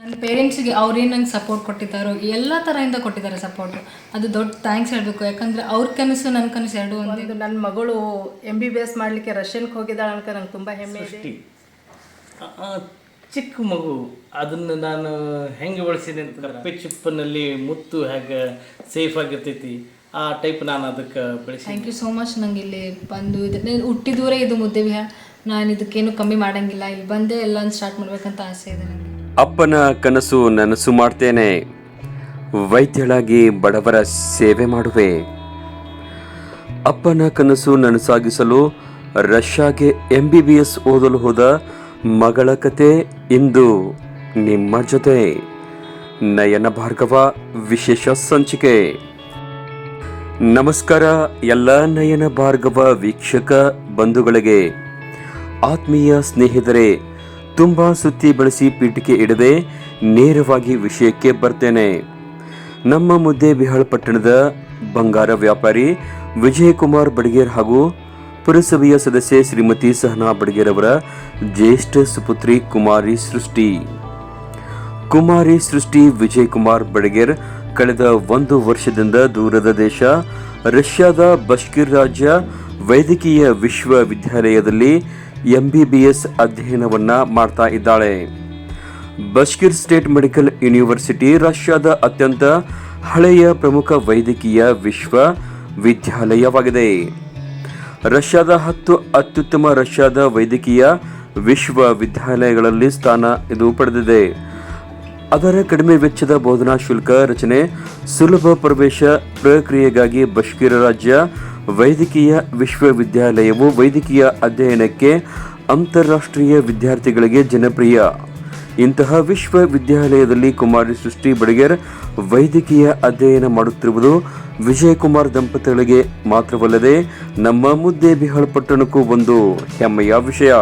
ನನ್ನ ಪೇರೆಂಟ್ಸಿಗೆ ಅವ್ರೇನು ನಂಗೆ ಸಪೋರ್ಟ್ ಕೊಟ್ಟಿದ್ದಾರೋ ಎಲ್ಲ ಥರದಿಂದ ಕೊಟ್ಟಿದ್ದಾರೆ ಸಪೋರ್ಟು ಅದು ದೊಡ್ಡ ಥ್ಯಾಂಕ್ಸ್ ಹೇಳಬೇಕು. ಯಾಕಂದರೆ ಅವ್ರ ಕನಸು ನನ್ನ ಕನಸು ಎರಡು ಒಂದೇ. ನನ್ನ ಮಗಳು ಎಂ ಬಿ ಬಿ ಎಸ್ ಮಾಡಲಿಕ್ಕೆ ರಷ್ಯನ್ಗೆ ಹೋಗಿದ್ದಾಳೆ ಅನ್ಕ ನಂಗೆ ತುಂಬ ಹೆಮ್ಮೆ ಇದೆ. ಚಿಕ್ಕ ಮಗು. ಅದನ್ನು ನಾನು ಹೆಂಗೆ ಬಳಸಿದೆ ಅಂತ ಕಪ್ಪೆ ಚಿಪ್ಪನಲ್ಲಿ ಮುತ್ತು ಹೇಗೆ ಸೇಫ್ ಆಗಿರ್ತೈತಿ ಆ ಟೈಪ್ ನಾನು ಅದಕ್ಕೆ ಬೆಳೆಸಿ ಥ್ಯಾಂಕ್ ಯು ಸೋ ಮಚ್ ನಂಗೆ ಇಲ್ಲಿ ಬಂದು ಇದು ಹುಟ್ಟಿದೂರೇ ಇದು ಮುದ್ದೆ ವಿಹಾರ ನಾನು ಇದಕ್ಕೇನು ಕಮ್ಮಿ ಮಾಡೋಂಗಿಲ್ಲ. ಇಲ್ಲಿ ಬಂದೇ ಎಲ್ಲ ಸ್ಟಾರ್ಟ್ ಮಾಡಬೇಕಂತ ಆಸೆ ಇದೆ ನನಗೆ ಅಪ್ಪನ ಕನಸು ನನಸು ಮಾಡ್ತೇನೆ. ವೈದ್ಯಳಾಗಿ ಬಡವರ ಸೇವೆ ಮಾಡುವೆ. ಅಪ್ಪನ ಕನಸು ನನಸಾಗಿಸಲು ರಷ್ಯಾಗೆ ಎಂ ಬಿ ಬಿ ಎಸ್ ಓದಲು ಹೋದ ಮಗಳ ಕತೆ ಇಂದು ನಿಮ್ಮ ಜೊತೆ. ನಯನ ಭಾರ್ಗವ, ವಿಶೇಷ ಸಂಚಿಕೆ. ನಮಸ್ಕಾರ ಎಲ್ಲ ನಯನ ಭಾರ್ಗವ ವೀಕ್ಷಕ ಬಂಧುಗಳಿಗೆ. ಆತ್ಮೀಯ ಸ್ನೇಹಿತರೆ ತುಂಬಾ ಸುತ್ತಿ ಬಳಸಿ ಪೀಠಿಕೆ ಇಡದೆ ನೇರವಾಗಿ ವಿಷಯಕ್ಕೆ ಬರ್ತೇನೆ. ನಮ್ಮ ಮುದ್ದೆ ಬಿಹಾಳ ಪಟ್ಟಣದ ಬಂಗಾರ ವ್ಯಾಪಾರಿ ವಿಜಯಕುಮಾರ್ ಬಡಗೇರ್ ಹಾಗೂ ಪುರಸಭೆಯ ಸದಸ್ಯೆ ಶ್ರೀಮತಿ ಸಹನಾ ಬಡಗೇರ್ ಅವರ ಜ್ಯೇಷ್ಠ ಸುಪುತ್ರಿ ಕುಮಾರಿ ಸೃಷ್ಟಿ. ಕುಮಾರಿ ಸೃಷ್ಟಿ ವಿಜಯ್ ಕುಮಾರ್ ಬಡಗೇರ್ ಕಳೆದ ಒಂದು ವರ್ಷದಿಂದ ದೂರದ ದೇಶ, ರಷ್ಯಾದ ಬಷ್ಕಿರ್ ರಾಜ್ಯ ವೈದ್ಯಕೀಯ ವಿಶ್ವವಿದ್ಯಾಲಯದಲ್ಲಿ ಎಂಬಿಬಿಎಸ್ ಅಧ್ಯಯನವನ್ನ ಮಾಡ್ತಾ ಇದ್ದಾಳೆ. ಬಷ್ಕಿರ್ ಸ್ಟೇಟ್ ಮೆಡಿಕಲ್ ಯೂನಿವರ್ಸಿಟಿ ರಷ್ಯಾದ ಅತ್ಯಂತ ಹಳೆಯ ಪ್ರಮುಖ ವೈದ್ಯಕೀಯ ವಿಶ್ವವಿದ್ಯಾಲಯವಾಗಿದೆ ರಷ್ಯಾದ ಹತ್ತು ಅತ್ಯುತ್ತಮ ರಷ್ಯಾದ ವೈದ್ಯಕೀಯ ವಿಶ್ವವಿದ್ಯಾಲಯಗಳಲ್ಲಿ ಸ್ಥಾನ ಇದು ಪಡೆದಿದೆ. ಅದರ ಕಡಿಮೆ ವೆಚ್ಚದ ಬೋಧನಾ ಶುಲ್ಕ ರಚನೆ ಸುಲಭ ಪ್ರವೇಶ ಪ್ರಕ್ರಿಯೆಗಾಗಿ ಬಷ್ಕಿರ ರಾಜ್ಯ ವೈದ್ಯಕೀಯ ವಿಶ್ವವಿದ್ಯಾಲಯವು ವೈದ್ಯಕೀಯ ಅಧ್ಯಯನಕ್ಕೆ ಅಂತಾರಾಷ್ಟ್ರೀಯ ವಿದ್ಯಾರ್ಥಿಗಳಿಗೆ ಜನಪ್ರಿಯ. ಇಂತಹ ವಿಶ್ವವಿದ್ಯಾಲಯದಲ್ಲಿ ಕುಮಾರಿ ಸೃಷ್ಟಿ ಬಡಿಗೇರ್ ವೈದ್ಯಕೀಯ ಅಧ್ಯಯನ ಮಾಡುತ್ತಿರುವುದು ವಿಜಯಕುಮಾರ್ ದಂಪತಿಗಳಿಗೆ ಮಾತ್ರವಲ್ಲದೆ ನಮ್ಮ ಮುದ್ದೆ ಬಿಹಾಳ್ ಪಟ್ಟಣಕ್ಕೂ ಒಂದು ಹೆಮ್ಮೆಯ ವಿಷಯ.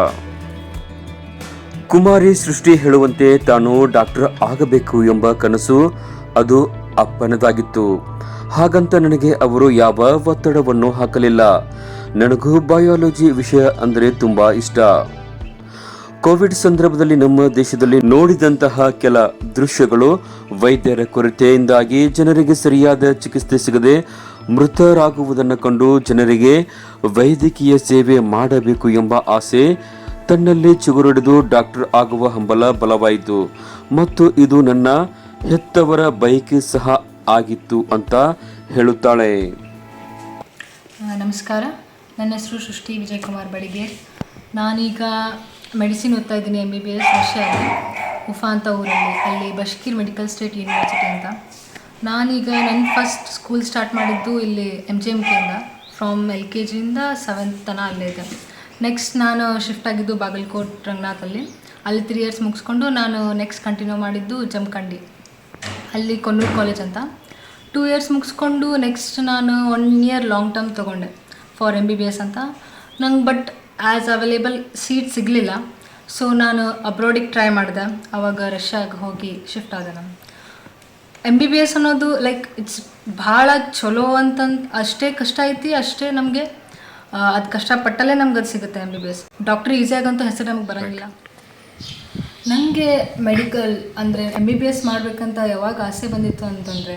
ಕುಮಾರಿ ಸೃಷ್ಟಿ ಹೇಳುವಂತೆ ತಾನು ಡಾಕ್ಟರ್ ಆಗಬೇಕು ಎಂಬ ಕನಸು ಅದು ಅಪ್ಪನದಾಗಿತ್ತು. ಹಾಗಂತ ನನಗೆ ಅವರು ಯಾವ ಒತ್ತಡವನ್ನು ಹಾಕಲಿಲ್ಲ. ನನಗೂ ಬಯಾಲಜಿ ವಿಷಯ ಅಂದರೆ ತುಂಬಾ ಇಷ್ಟ. ಕೋವಿಡ್ ಸಂದರ್ಭದಲ್ಲಿ ನಮ್ಮ ದೇಶದಲ್ಲಿ ನೋಡಿದಂತಹ ಕೆಲ ದೃಶ್ಯಗಳು ವೈದ್ಯರ ಕೊರತೆಯಿಂದಾಗಿ ಜನರಿಗೆ ಸರಿಯಾದ ಚಿಕಿತ್ಸೆ ಸಿಗದೆ ಮೃತರಾಗುವುದನ್ನು ಕಂಡು ಜನರಿಗೆ ವೈದ್ಯಕೀಯ ಸೇವೆ ಮಾಡಬೇಕು ಎಂಬ ಆಸೆ ತನ್ನಲ್ಲಿ ಚಿಗುರೊಡೆದು ಡಾಕ್ಟರ್ ಆಗುವ ಹಂಬಲ ಬಲವಾಯಿತು. ಮತ್ತು ಇದು ನನ್ನ ಹೆತ್ತವರ ಬಯಕೆ ಸಹ ಆಗಿತ್ತು ಅಂತ ಹೇಳುತ್ತಾಳೆ. ನಮಸ್ಕಾರ. ನನ್ನ ಹೆಸರು ಸೃಷ್ಟಿ ವಿಜಯಕುಮಾರ್ ಬಡಿಗೇರ್ ನಾನೀಗ ಮೆಡಿಸಿನ್ ಓದ್ತಾ ಇದ್ದೀನಿ ಎಂ ಬಿ ಬಿ ಎಸ್ ರಷ್ಯಾದಲ್ಲಿ ಉಫಾ ಅಂತ ಊರಲ್ಲಿ, ಅಲ್ಲಿ ಬಷ್ಕೀರ್ ಮೆಡಿಕಲ್ ಸ್ಟೇಟ್ ಯೂನಿವರ್ಸಿಟಿ ಅಂತ. ನಾನೀಗ ನನ್ನ ಫಸ್ಟ್ ಸ್ಕೂಲ್ ಸ್ಟಾರ್ಟ್ ಮಾಡಿದ್ದು ಇಲ್ಲಿ ಎಂ ಜಿ ಎಂ ಕೆಯಿಂದ ಫ್ರಮ್ ಎಲ್ ಕೆ ಜಿಯಿಂದ ಸೆವೆಂತ್ ತನ ಅಲ್ಲೇ ಇದೆ. ನೆಕ್ಸ್ಟ್ ನಾನು ಶಿಫ್ಟ್ ಆಗಿದ್ದು ಬಾಗಲಕೋಟ್ ರಂಗನಾಥಲ್ಲಿ. ಅಲ್ಲಿ ತ್ರೀ ಇಯರ್ಸ್ ಮುಗಿಸ್ಕೊಂಡು ನಾನು ನೆಕ್ಸ್ಟ್ ಕಂಟಿನ್ಯೂ ಮಾಡಿದ್ದು ಜಮಖಂಡಿ. ಅಲ್ಲಿ ಕೊನ್ನೂರು ಕಾಲೇಜ್ ಅಂತ. ಟೂ ಇಯರ್ಸ್ ಮುಗಿಸ್ಕೊಂಡು ನೆಕ್ಸ್ಟ್ ನಾನು ಒನ್ ಇಯರ್ ಲಾಂಗ್ ಟರ್ಮ್ ತೊಗೊಂಡೆ for M B B S ಅಂತ. ನಂಗೆ ಬಟ್ ಆ್ಯಸ್ ಅವೈಲೇಬಲ್ ಸೀಟ್ ಸಿಗಲಿಲ್ಲ. ಸೊ ನಾನು ಅಬ್ರಾಡಿಗೆ ಟ್ರೈ ಮಾಡಿದೆ. ಆವಾಗ ರಷ್ಯಾಗೆ ಹೋಗಿ ಶಿಫ್ಟ್ ಆದೆ ನಾನು. ಎಂ ಬಿ ಬಿ ಎಸ್ ಅನ್ನೋದು ಲೈಕ್ ಇಟ್ಸ್ ಭಾಳ ಚಲೋ ಅಂತಂದು, ಅಷ್ಟೇ ಕಷ್ಟ ಐತಿ, ಅಷ್ಟೇ ನಮಗೆ ಅದು ಕಷ್ಟಪಟ್ಟಲ್ಲೇ ನಮ್ಗೆ ಅದು ಸಿಗುತ್ತೆ M B B S doctor ಈಸಿಯಾಗಂತೂ ಹೆಸರು ನಮ್ಗೆ ಬರೋಂಗಿಲ್ಲ. ನನಗೆ ಮೆಡಿಕಲ್ ಅಂದರೆ ಎಂ ಬಿ ಬಿ ಎಸ್ ಮಾಡಬೇಕಂತ ಯಾವಾಗ ಆಸೆ ಬಂದಿತ್ತು ಅಂತಂದರೆ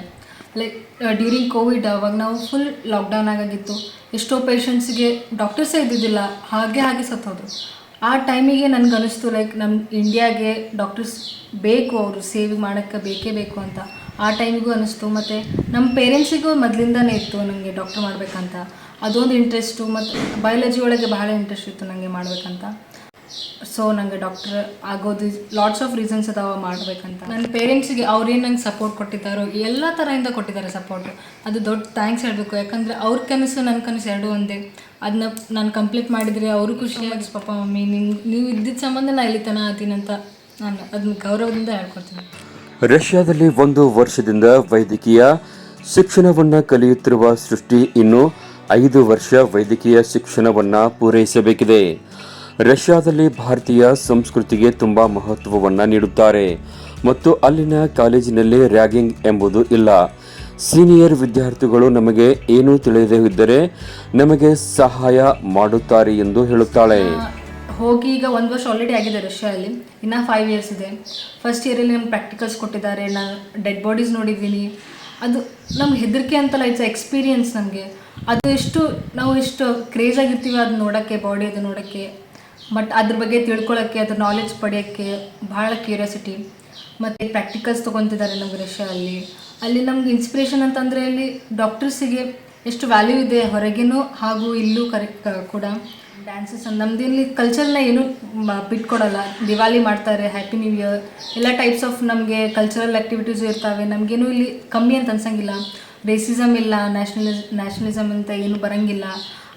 ಲೈಕ್ ಡ್ಯೂರಿಂಗ್ ಕೋವಿಡ್ ಅವಾಗ ನಾವು ಫುಲ್ ಲಾಕ್ಡೌನ್ ಆಗಾಗಿತ್ತು. ಎಷ್ಟೋ ಪೇಷಂಟ್ಸ್ಗೆ ಡಾಕ್ಟರ್ಸೇ ಇದ್ದಿದ್ದಿಲ್ಲ, ಹಾಗೆ ಹಾಗೆ ಸತ್ತೋದ್ರು. ಆ ಟೈಮಿಗೆ ನನಗೆ ಅನಿಸ್ತು ಲೈಕ್ ನಮ್ಮ ಇಂಡಿಯಾಗೆ ಡಾಕ್ಟರ್ಸ್ ಬೇಕು, ಅವರು ಸೇವ್ ಮಾಡೋಕ್ಕೆ ಬೇಕೇ ಬೇಕು ಅಂತ. ಆ ಟೈಮಿಗೂ ಅನಿಸ್ತು. ಮತ್ತು ನಮ್ಮ ಪೇರೆಂಟ್ಸಿಗೂ ಮೊದಲಿಂದನೇ ಇತ್ತು ನನಗೆ ಡಾಕ್ಟರ್ ಮಾಡಬೇಕಂತ. ಅದೊಂದು ಇಂಟ್ರೆಸ್ಟು ಮತ್ತು ಬಯಾಲಜಿ ಒಳಗೆ ಬಹಳ ಇಂಟ್ರೆಸ್ಟ್ ಇತ್ತು ನನಗೆ ಮಾಡಬೇಕಂತ. ಸೊ ನನಗೆ ಡಾಕ್ಟರ್ ಆಗೋದು ಲಾಟ್ಸ್ ಆಫ್ ರೀಸನ್ಸ್ ಅದಾವ ಮಾಡಬೇಕಂತ. ನನ್ನ ಪೇರೆಂಟ್ಸಿಗೆ ಅವ್ರೇನು ನಂಗೆ ಸಪೋರ್ಟ್ ಕೊಟ್ಟಿದ್ದಾರೋ, ಎಲ್ಲ ಥರದಿಂದ ಕೊಟ್ಟಿದ್ದಾರೆ ಸಪೋರ್ಟು ಅದು ದೊಡ್ಡ ಥ್ಯಾಂಕ್ಸ್ ಹೇಳಬೇಕು. ಯಾಕಂದರೆ ಅವ್ರ ಕನಸು ನನ್ನ ಕನಸು ಎರಡೂ ಒಂದೇ. ಅದನ್ನ ನಾನು ಕಂಪ್ಲೀಟ್ ಮಾಡಿದರೆ ಅವರು ಖುಷಿಯಾಗಿ ಪಾಪ ಮಮ್ಮಿ ನಿಂಗೆ ನೀವು ಇದ್ದಿದ್ದ ಸಂಬಂಧ ನಾನು ಇಲ್ಲಿ ತನ ಅಂತ ನಾನು ಅದನ್ನ ಗೌರವದಿಂದ ಹೇಳ್ಕೊಳ್ತೀನಿ ರಷ್ಯಾದಲ್ಲಿ ಒಂದು ವರ್ಷದಿಂದ ವೈದ್ಯಕೀಯ ಶಿಕ್ಷಣವನ್ನು ಕಲಿಯುತ್ತಿರುವ ಸೃಷ್ಟಿ ಇನ್ನು ಐದು ವರ್ಷ ವೈದ್ಯಕೀಯ ಶಿಕ್ಷಣವನ್ನು ಪೂರೈಸಬೇಕಿದೆ. ರಷ್ಯಾದಲ್ಲಿ ಭಾರತೀಯ ಸಂಸ್ಕೃತಿಗೆ ತುಂಬಾ ಮಹತ್ವವನ್ನು ನೀಡುತ್ತಾರೆ. ಮತ್ತು ಅಲ್ಲಿನ ಕಾಲೇಜಿನಲ್ಲಿ ರ್ಯಾಗಿಂಗ್ ಎಂಬುದು ಇಲ್ಲ. ಸೀನಿಯರ್ ವಿದ್ಯಾರ್ಥಿಗಳು ನಮಗೆ ಏನೂ ತಿಳಿಯದೇ ಇದ್ದರೆ ನಮಗೆ ಸಹಾಯ ಮಾಡುತ್ತಾರೆ ಎಂದು ಹೇಳುತ್ತಾಳೆ. ಹೋಗಿ ಈಗ ಒಂದು ವರ್ಷ ಆಲ್ರೆಡಿ ಆಗಿದೆ ರಷ್ಯಾದಲ್ಲಿ. ಇನ್ನೂ ಫೈವ್ ಇಯರ್ಸ್ ಇದೆ. ಫಸ್ಟ್ ಇಯರಲ್ಲಿ ನಮ್ಮ ಪ್ರಾಕ್ಟಿಕಲ್ಸ್ ಕೊಟ್ಟಿದ್ದಾರೆ. ನಾನು ಡೆಡ್ ಬಾಡೀಸ್ ನೋಡಿದ್ದೀನಿ. ಅದು ನಮ್ಗೆ ಹೆದರಿಕೆ ಅಂತಲ್ಲ ಇಟ್ಸ್ ಎಕ್ಸ್ಪೀರಿಯನ್ಸ್ ನಮಗೆ. ಅದು ಎಷ್ಟು, ನಾವು ಎಷ್ಟು ಕ್ರೇಜ್ ಆಗಿರ್ತೀವಿ ಅದು ನೋಡೋಕ್ಕೆ ಬಾಡಿ ಅದು ನೋಡೋಕ್ಕೆ ಬಟ್ ಅದ್ರ ಬಗ್ಗೆ ತಿಳ್ಕೊಳ್ಳೋಕ್ಕೆ ಅದ್ರ ನಾಲೆಜ್ ಪಡೆಯೋಕ್ಕೆ ಭಾಳ ಕ್ಯೂರಿಯಾಸಿಟಿ ಮತ್ತು ಪ್ರಾಕ್ಟಿಕಲ್ಸ್ ತೊಗೊತಿದ್ದಾರೆ ನಮ್ಮ ರಷ್ಯಾದಲ್ಲಿ ಅಲ್ಲಿ. ನಮ್ಗೆ ಇನ್ಸ್ಪಿರೇಷನ್ ಅಂತಂದರೆ ಅಲ್ಲಿ ಡಾಕ್ಟರ್ಸಿಗೆ ಎಷ್ಟು ವ್ಯಾಲ್ಯೂ ಇದೆ ಹೊರಗೇನೂ ಹಾಗೂ ಇಲ್ಲೂ ಕರೆಕ್ಟ್ ಕೂಡ. ಡ್ಯಾನ್ಸಸ್ ನಮ್ದು ಇಲ್ಲಿ ಕಲ್ಚರ್ನ ಏನೂ ಬಿಟ್ಕೊಡಲ್ಲ. ದಿವಾಲಿ ಮಾಡ್ತಾರೆ ಹ್ಯಾಪಿ ನ್ಯೂ ಇಯರ್ ಎಲ್ಲ ಟೈಪ್ಸ್ ಆಫ್ ನಮಗೆ ಕಲ್ಚರಲ್ ಆ್ಯಕ್ಟಿವಿಟೀಸು ಇರ್ತವೆ. ನಮಗೇನು ಇಲ್ಲಿ ಕಮ್ಮಿ ಅಂತ ಅನ್ಸಂಗಿಲ್ಲ. ರೇಸಿಸಮ್ ಇಲ್ಲ ನ್ಯಾಷನಲಿಸ್ ನ್ಯಾಷನಲಿಸಮ್ ಅಂತ ಏನು ಬರಂಗಿಲ್ಲ.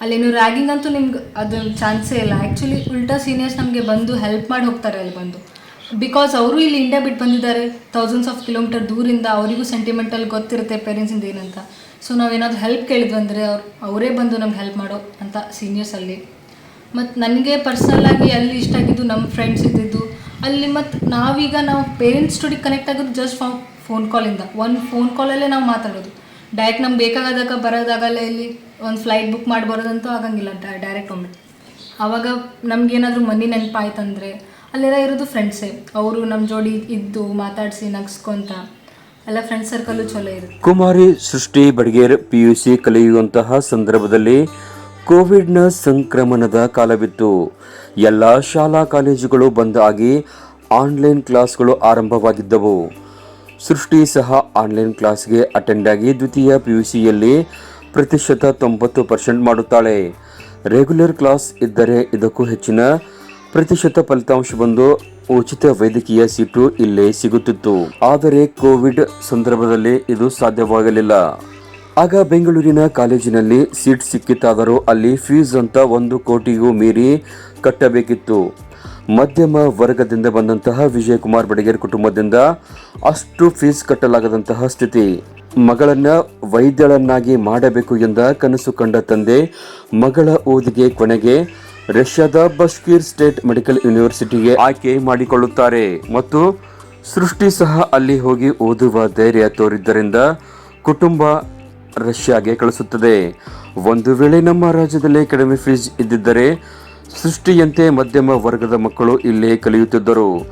ಅಲ್ಲೇನು ರ್ಯಾಗಿಂಗ್ ಅಂತೂ ನಿಮ್ಗೆ ಅದೊಂದು ಚಾನ್ಸೇ ಇಲ್ಲ. ಆ್ಯಕ್ಚುಲಿ ಉಲ್ಟಾ ಸೀನಿಯರ್ಸ್ ನಮಗೆ ಬಂದು ಹೆಲ್ಪ್ ಮಾಡಿ ಹೋಗ್ತಾರೆ ಅಲ್ಲಿ ಬಂದು. ಬಿಕಾಸ್ ಅವರು ಇಲ್ಲಿ ಇಂಡಿಯಾ ಬಿಟ್ಟು ಬಂದಿದ್ದಾರೆ ತೌಸಂಡ್ಸ್ ಆಫ್ ಕಿಲೋಮೀಟರ್ ದೂರಿಂದ ಅವರಿಗೂ ಸೆಂಟಿಮೆಂಟಲ್ ಗೊತ್ತಿರುತ್ತೆ ಪೇರೆಂಟ್ಸಿಂದ ಏನಂತ. ಸೊ ನಾವೇನಾದರೂ ಹೆಲ್ಪ್ ಕೇಳಿದ್ವಿ ಅಂದರೆ ಅವ್ರು, ಅವರೇ ಬಂದು ನಮ್ಗೆ ಹೆಲ್ಪ್ ಮಾಡೋ ಅಂತ ಸೀನಿಯರ್ಸ್ ಅಲ್ಲಿ. ಮತ್ತು ನನಗೆ ಪರ್ಸ್ನಲ್ಲಾಗಿ ಅಲ್ಲಿ ಇಷ್ಟ ಆಗಿದ್ದು ನಮ್ಮ ಫ್ರೆಂಡ್ಸ್ ಇದ್ದಿದ್ದು ಅಲ್ಲಿ ಮತ್ತು ನಾವೀಗ ನಾವು ಪೇರೆಂಟ್ಸ್ ಜೊತೆ ಕನೆಕ್ಟ್ ಆಗೋದು ಜಸ್ಟ್ ಫಾ ಫೋನ್ ಕಾಲಿಂದ ಒಂದು ಫೋನ್ ಕಾಲಲ್ಲೇ ನಾವು ಮಾತಾಡೋದು. ಡೈರೆಕ್ಟ್ ನಮ್ಗೆ ಬೇಕಾಗದಾಗ ಬರೋದಾಗಲ್ಲ ಇಲ್ಲಿ. ಒಂದು ಫ್ಲೈಟ್ ಬುಕ್ ಮಾಡಿ ಬರೋದಂತೂ ಆಗಂಗಿಲ್ಲ ಡೈರೆಕ್ಟ್ ಒಮ್ಮೆ. ಆವಾಗ ನಮಗೇನಾದರೂ ಮನಿ ನೆನಪಾಯ್ತಂದರೆ ಅಲ್ಲೆಲ್ಲ ಇರೋದು ಫ್ರೆಂಡ್ಸೇ ಅವರು ನಮ್ಮ ಜೋಡಿ ಇದ್ದು ಮಾತಾಡಿಸಿ ನಗ್ಸ್ಕೊಂತ ಎಲ್ಲ ಫ್ರೆಂಡ್ ಸರ್ಕಲ್ಲು ಚಲೋ ಇರುತ್ತೆ. Kumari Srishti Badger P U C ಕಲಿಯುವಂತಹ ಸಂದರ್ಭದಲ್ಲಿ ಕೋವಿಡ್ನ ಸಂಕ್ರಮಣದ ಕಾಲವಿತ್ತು. ಎಲ್ಲ ಶಾಲಾ ಕಾಲೇಜುಗಳು ಬಂದ್ ಆಗಿ ಆನ್ಲೈನ್ ಕ್ಲಾಸ್ಗಳು ಆರಂಭವಾಗಿದ್ದವು. ಸೃಷ್ಟಿ ಸಹ ಆನ್ಲೈನ್ ಕ್ಲಾಸ್ಗೆ ಅಟೆಂಡ್ ಆಗಿ ದ್ವಿತೀಯ ಪಿಯುಸಿಯಲ್ಲಿ ಪ್ರತಿಶತ ತೊಂಬತ್ತು ಪರ್ಸೆಂಟ್ ಮಾಡುತ್ತಾಳೆ. ರೆಗ್ಯುಲರ್ ಕ್ಲಾಸ್ ಇದ್ದರೆ ಇದಕ್ಕೂ ಹೆಚ್ಚಿನ ಪ್ರತಿಶತ ಫಲಿತಾಂಶ ಬಂದು ಉಚಿತ ವೈದ್ಯಕೀಯ ಸೀಟು ಇಲ್ಲೇ ಸಿಗುತ್ತಿತ್ತು. ಆದರೆ ಕೋವಿಡ್ ಸಂದರ್ಭದಲ್ಲಿ ಇದು ಸಾಧ್ಯವಾಗಲಿಲ್ಲ. ಆಗ ಬೆಂಗಳೂರಿನ ಕಾಲೇಜಿನಲ್ಲಿ ಸೀಟ್ ಸಿಕ್ಕಿತಾದರೂ ಅಲ್ಲಿ ಫೀಸ್ ಅಂತ ಒಂದು ಕೋಟಿಗೂ ಮೀರಿ ಕಟ್ಟಬೇಕಿತ್ತು. ಮಧ್ಯಮ ವರ್ಗದಿಂದ ಬಂದಂತಹ ವಿಜಯಕುಮಾರ್ ಬಡಗೇರ್ ಕುಟುಂಬದಿಂದ ಅಷ್ಟು ಫೀಸ್ ಕಟ್ಟಲಾಗದಂತಹ ಸ್ಥಿತಿ. ಮಗಳನ್ನ ವೈದ್ಯಳನ್ನಾಗಿ ಮಾಡಬೇಕು ಎಂದ ಕನಸು ಕಂಡ ತಂದೆ, ಮಗಳ ಓದಿಗೆ ಕೊನೆಗೆ ರಷ್ಯಾದ ಬಸ್ಕೀರ್ ಸ್ಟೇಟ್ ಮೆಡಿಕಲ್ ಯೂನಿವರ್ಸಿಟಿಗೆ ಆಯ್ಕೆ ಮಾಡಿಕೊಳ್ಳುತ್ತಾರೆ. ಮತ್ತು ಸೃಷ್ಟಿ ಸಹ ಅಲ್ಲಿ ಹೋಗಿ ಓದುವ ಧೈರ್ಯ ತೋರಿದ್ದರಿಂದ ಕುಟುಂಬ ರಷ್ಯಾಗೆ ಕಳಿಸುತ್ತದೆ. ಒಂದು ವೇಳೆ ನಮ್ಮ ರಾಜ್ಯದಲ್ಲಿ ಕಡಿಮೆ ಫೀಸ್ ಇದ್ದಿದ್ದರೆ ಸೃಷ್ಟಿಯಂತೆ ಮಧ್ಯಮ ವರ್ಗದ ಮಕ್ಕಳು ಇಲ್ಲೇ ಕಲಿಯುತ್ತಿದ್ದರು.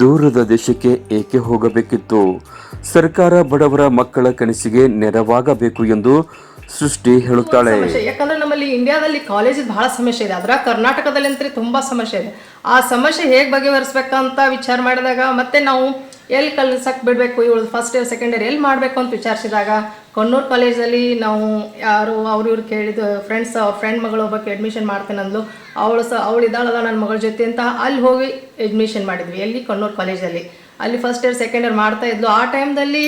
ದೂರದ ದೇಶಕ್ಕೆ ಏಕೆ ಹೋಗಬೇಕಿತ್ತು? ಸರ್ಕಾರ ಬಡವರ ಮಕ್ಕಳ ಕನಸಿಗೆ ನೆರವಾಗಬೇಕು ಎಂದು ಸೃಷ್ಟಿ ಹೇಳುತ್ತಾಳೆ. ಯಾಕಂದ್ರೆ ನಮ್ಮಲ್ಲಿ ಇಂಡಿಯಾದಲ್ಲಿ ಕಾಲೇಜ್ ಬಹಳ ಸಮಸ್ಯೆ ಇದೆ. ಅದರ ಕರ್ನಾಟಕದಲ್ಲಿ ಅಂತೂ ತುಂಬಾ ಸಮಸ್ಯೆ ಇದೆ. ಆ ಸಮಸ್ಯೆ ಹೇಗೆ ಬಗೆಹರಿಸ್ಬೇಕಂತ ವಿಚಾರ ಮಾಡಿದಾಗ ಮತ್ತೆ ನಾವು ಎಲ್ಲಿ ಕಲ್ಸಕ್ ಬಿಡಬೇಕು? ಇವಳು ಫಸ್ಟ್ ಇಯರ್ ಸೆಕೆಂಡ್ ಇಯರ್ ಎಲ್ಲಿ ಮಾಡಬೇಕು ಅಂತ ವಿಚಾರಿಸಿದಾಗ, ಕಣ್ಣೂರು ಕಾಲೇಜಲ್ಲಿ ನಾವು ಯಾರು, ಅವ್ರು ಇವ್ರು ಕೇಳಿದ್ದು ಫ್ರೆಂಡ್ಸ್ ಅವ್ರ ಫ್ರೆಂಡ್ ಮಗಳು ಒಬ್ಬಕ್ಕೆ ಅಡ್ಮಿಷನ್ ಅಂದ್ಲು. ಅವಳು ಸಹ ಅವಳು ಇದ್ದಾಳಲ್ಲ ನನ್ನ ಮಗಳ ಜೊತೆ ಅಂತ ಅಲ್ಲಿ ಹೋಗಿ ಅಡ್ಮಿಷನ್ ಮಾಡಿದ್ವಿ, ಎಲ್ಲಿ? ಕಣ್ಣೂರು ಕಾಲೇಜಲ್ಲಿ ಅಲ್ಲಿ. ಫಸ್ಟ್ ಇಯರ್ ಸೆಕೆಂಡ್ ಇಯರ್ ಮಾಡ್ತಾ ಇದ್ಲು. ಆ ಟೈಮ್ದಲ್ಲಿ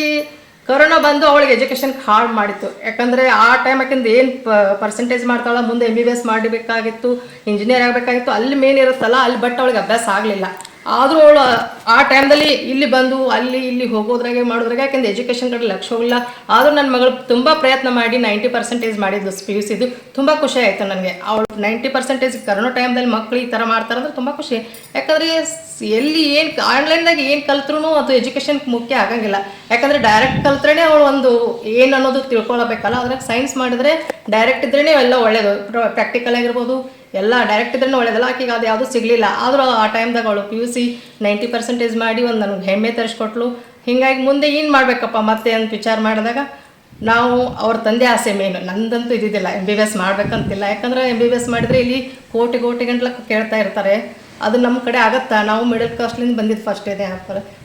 ಕೊರೋನಾ ಬಂದು ಅವಳಿಗೆ ಎಜುಕೇಶನ್ ಹಾಳು ಮಾಡಿತ್ತು. ಯಾಕಂದ್ರೆ ಆ ಟೈಮ್ ಯಾಕಂದ್ರೆ ಏನು ಪರ್ಸೆಂಟೇಜ್ ಮಾಡ್ತಾಳ, ಮುಂದೆ ಎಂ ಬಿ ಬಿ ಎಸ್ ಮಾಡಬೇಕಾಗಿತ್ತು ಇಂಜಿನಿಯರ್ ಆಗಬೇಕಾಗಿತ್ತು, ಅಲ್ಲಿ ಮೇನ್ ಇರುತ್ತಲ್ಲ, ಅಲ್ಲಿ ಬಟ್ ಅವಳಿಗೆ ಅಭ್ಯಾಸ ಆಗಲಿಲ್ಲ. ಆದರೂ ಅವಳು ಆ ಟೈಮ್ದಲ್ಲಿ ಇಲ್ಲಿ ಬಂದು, ಅಲ್ಲಿ ಇಲ್ಲಿ ಹೋಗೋದ್ರಾಗೆ ಮಾಡೋದ್ರಾಗೆ ಯಾಕಂದ್ರೆ ಎಜುಕೇಷನ್ ಕಡೆ ಲಕ್ಷ ಹೋಗಿಲ್ಲ ಆದರೂ ನನ್ನ ಮಗಳು ತುಂಬ ಪ್ರಯತ್ನ ಮಾಡಿ ನೈಂಟಿ ಪರ್ಸೆಂಟೇಜ್ ಮಾಡಿದ್ದು ಪಿ ಯು ಸಿದು ತುಂಬ ಖುಷಿ ಆಯಿತು ನನಗೆ. ಅವಳು ನೈಂಟಿ ಪರ್ಸೆಂಟೇಜ್ ಕರೋನಾ ಟೈಮ್ದಲ್ಲಿ ಮಕ್ಕಳು ಈ ಥರ ಮಾಡ್ತಾರೆ ಅಂದ್ರೆ ತುಂಬ ಖುಷಿ. ಯಾಕಂದರೆ ಎಲ್ಲಿ ಏನು ಆನ್ಲೈನ್ದಾಗ ಏನು ಕಲ್ತ್ರೂ ಅದು ಎಜುಕೇಷನ್ ಮುಖ್ಯ ಆಗಂಗಿಲ್ಲ. ಯಾಕಂದರೆ ಡೈರೆಕ್ಟ್ ಕಲ್ತ್ರೇ ಅವಳು ಒಂದು ಏನು ಅನ್ನೋದು ತಿಳ್ಕೊಳ್ಬೇಕಲ್ಲ, ಅದ್ರಾಗ ಸೈನ್ಸ್ ಮಾಡಿದ್ರೆ ಡೈರೆಕ್ಟ್ ಇದ್ರೇ ಎಲ್ಲ ಒಳ್ಳೆಯದು ಪ್ರಾಕ್ಟಿಕಲ್ ಆಗಿರ್ಬೋದು ಎಲ್ಲ ಡೈರೆಕ್ಟ್ ಇದ್ರೂ ಒಳ್ಳೇದಲ್ಲ. ಆಕೆಗೆ ಅದು ಯಾವುದೂ ಸಿಗಲಿಲ್ಲ. ಆದರೂ ಆ ಟೈಮ್ದಾಗ ಅವಳು P U C ninety percentage ಮಾಡಿ ಒಂದು ನನಗೆ ಹೆಮ್ಮೆ ತರಿಸ್ಕೊಟ್ಲು. ಹೀಗಾಗಿ ಮುಂದೆ ಏನು ಮಾಡಬೇಕಪ್ಪ ಮತ್ತೆ ಅಂತ ವಿಚಾರ ಮಾಡಿದಾಗ ನಾವು ಅವ್ರ ತಂದೆ ಆಸೆ ಮೇನು ನಂದಂತೂ ಇದ್ದಿದ್ದಿಲ್ಲ ಎಂ ಬಿ ಬಿ ಎಸ್ ಮಾಡಬೇಕಂತಿಲ್ಲ. ಯಾಕಂದ್ರೆ ಎಂ ಬಿ ಬಿ ಎಸ್ ಮಾಡಿದರೆ ಇಲ್ಲಿ ಕೋಟಿ ಕೋಟಿ ಗಂಟ್ಲ ಕೇಳ್ತಾ ಇರ್ತಾರೆ. ಅದು ನಮ್ಮ ಕಡೆ ಆಗತ್ತಾ? ನಾವು ಮಿಡಲ್ ಕ್ಲಾಸ್ಲಿಂದ ಬಂದಿದ್ದು ಫಸ್ಟ್ ಇದೆ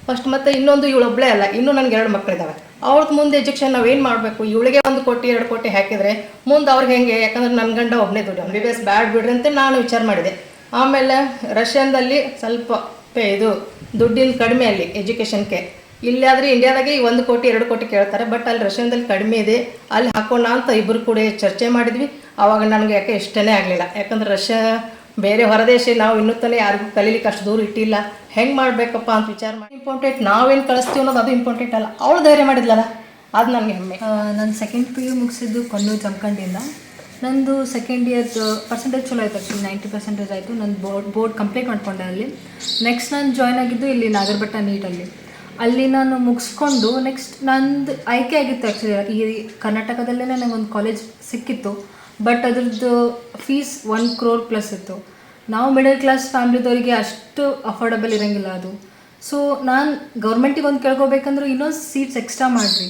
ಫಸ್ಟ್ ಮತ್ತೆ ಇನ್ನೊಂದು ಇವಳೊಬ್ಬಳೇ ಅಲ್ಲ. ಇನ್ನೂ ನನಗೆ ಎರಡು ಮಕ್ಕಳಿದ್ದಾವೆ ಅವ್ರದ್ದು ಮುಂದೆ ಎಜುಕೇಷನ್ ನಾವೇನು ಮಾಡಬೇಕು? ಇವಳಿಗೆ ಒಂದು ಕೋಟಿ, ಎರಡು ಕೋಟಿ ಹಾಕಿದರೆ ಮುಂದೆ ಅವ್ರಿಗೆ ಹೆಂಗೆ? ಯಾಕಂದ್ರೆ ನನ್ನ ಗಂಡ ಒಬ್ಬನೇ ದುಡ್ಡು. ಎಂ ಬಿ ಬಿ ಎಸ್ ಬ್ಯಾಡ್ ಬಿಡ್ರಿ ಅಂತ ನಾನು ವಿಚಾರ ಮಾಡಿದೆ. ಆಮೇಲೆ ರಷ್ಯಾದಲ್ಲಿ ಸ್ವಲ್ಪ ಪೇ- ಇದು ದುಡ್ಡಿನ ಕಡಿಮೆ ಅಲ್ಲಿ ಎಜುಕೇಷನ್ಗೆ ಇಲ್ಲಾದ್ರೆ ಇಂಡಿಯಾದಾಗೆ ಈ ಒಂದು ಕೋಟಿ, ಎರಡು ಕೋಟಿ ಕೇಳ್ತಾರೆ ಬಟ್ ಅಲ್ಲಿ ರಷ್ಯಾದಲ್ಲಿ ಕಡಿಮೆ ಇದೆ. ಅಲ್ಲಿ ಹಾಕೋಣ ಅಂತ ಇಬ್ಬರು ಕೂಡ ಚರ್ಚೆ ಮಾಡಿದ್ವಿ. ಆವಾಗ ನನಗೆ ಯಾಕೆ ಇಷ್ಟನೇ ಆಗಲಿಲ್ಲ. ಯಾಕಂದ್ರೆ ರಷ್ಯಾ ಬೇರೆ ಹೊರದೇಶ ನಾವು ಇನ್ನೂ ತಲೆ ಯಾರಿಗೂ ಕಲೀಲಿಕ್ಕೆ ಅಷ್ಟು ದೂರ ಇಟ್ಟಿಲ್ಲ. ಹೆಂಗೆ ಮಾಡಬೇಕಪ್ಪ ಅಂತ ವಿಚಾರ ಮಾಡಿ. ಇಂಪಾರ್ಟೆಂಟ್ ನಾವೇನು ಕಳಿಸ್ತೀವಿ ಅನ್ನೋದು ಅದು ಇಂಪಾರ್ಟೆಂಟ್ ಅಲ್ಲ. ಅವಳು ಧೈರ್ಯ ಮಾಡಿದ್ಲಲ್ಲ, ಅದು ನನಗೆ ಹೆಮ್ಮೆ. ನಾನು ಸೆಕೆಂಡ್ ಪಿ ಯು ಮುಗಿಸಿದ್ದು ಕೊನ್ನೂರು ಜಮಖಂಡಿಯಿಂದ. ನಂದು ಸೆಕೆಂಡ್ ಇಯರ್ದು ಪರ್ಸೆಂಟೇಜ್ ಚಲೋ ಆಯ್ತು ಆ್ಯಕ್ಚುಲಿ ನೈಂಟಿ ಪರ್ಸೆಂಟೇಜ್ ಆಯಿತು. ನಾನು ಬೋರ್ಡ್ ಬೋರ್ಡ್ ಕಂಪ್ಲೀಟ್ ಮಾಡ್ಕೊಂಡೆ ಅಲ್ಲಿ. ನೆಕ್ಸ್ಟ್ ನಾನು ಜಾಯ್ನ್ ಆಗಿದ್ದು ಇಲ್ಲಿ ನಾಗರಬೆಟ್ಟ ನೀಟಲ್ಲಿ ಅಲ್ಲಿ. ನಾನು ಮುಗಿಸ್ಕೊಂಡು ನೆಕ್ಸ್ಟ್ ನಂದು ಆಯ್ಕೆ ಆಗಿತ್ತು ಆ್ಯಕ್ಚುಲಿ ಈ ಕರ್ನಾಟಕದಲ್ಲೇ ನನಗೊಂದು ಕಾಲೇಜ್ ಸಿಕ್ಕಿತ್ತು. ಬಟ್ ಅದ್ರದ್ದು ಫೀಸ್ ಒನ್ ಕ್ರೋರ್ ಪ್ಲಸ್ ಇತ್ತು. ನಾವು ಮಿಡಲ್ ಕ್ಲಾಸ್ ಫ್ಯಾಮ್ಲಿದವರಿಗೆ ಅಷ್ಟು ಅಫೋರ್ಡಬಲ್ ಇರೋಂಗಿಲ್ಲ ಅದು. ಸೊ ನಾನು ಗೌರ್ಮೆಂಟಿಗೆ ಒಂದು ಕೇಳ್ಕೊಬೇಕಂದ್ರೆ ಇನ್ನೊಂದು ಸೀಟ್ಸ್ ಎಕ್ಸ್ಟ್ರಾ ಮಾಡಿರಿ.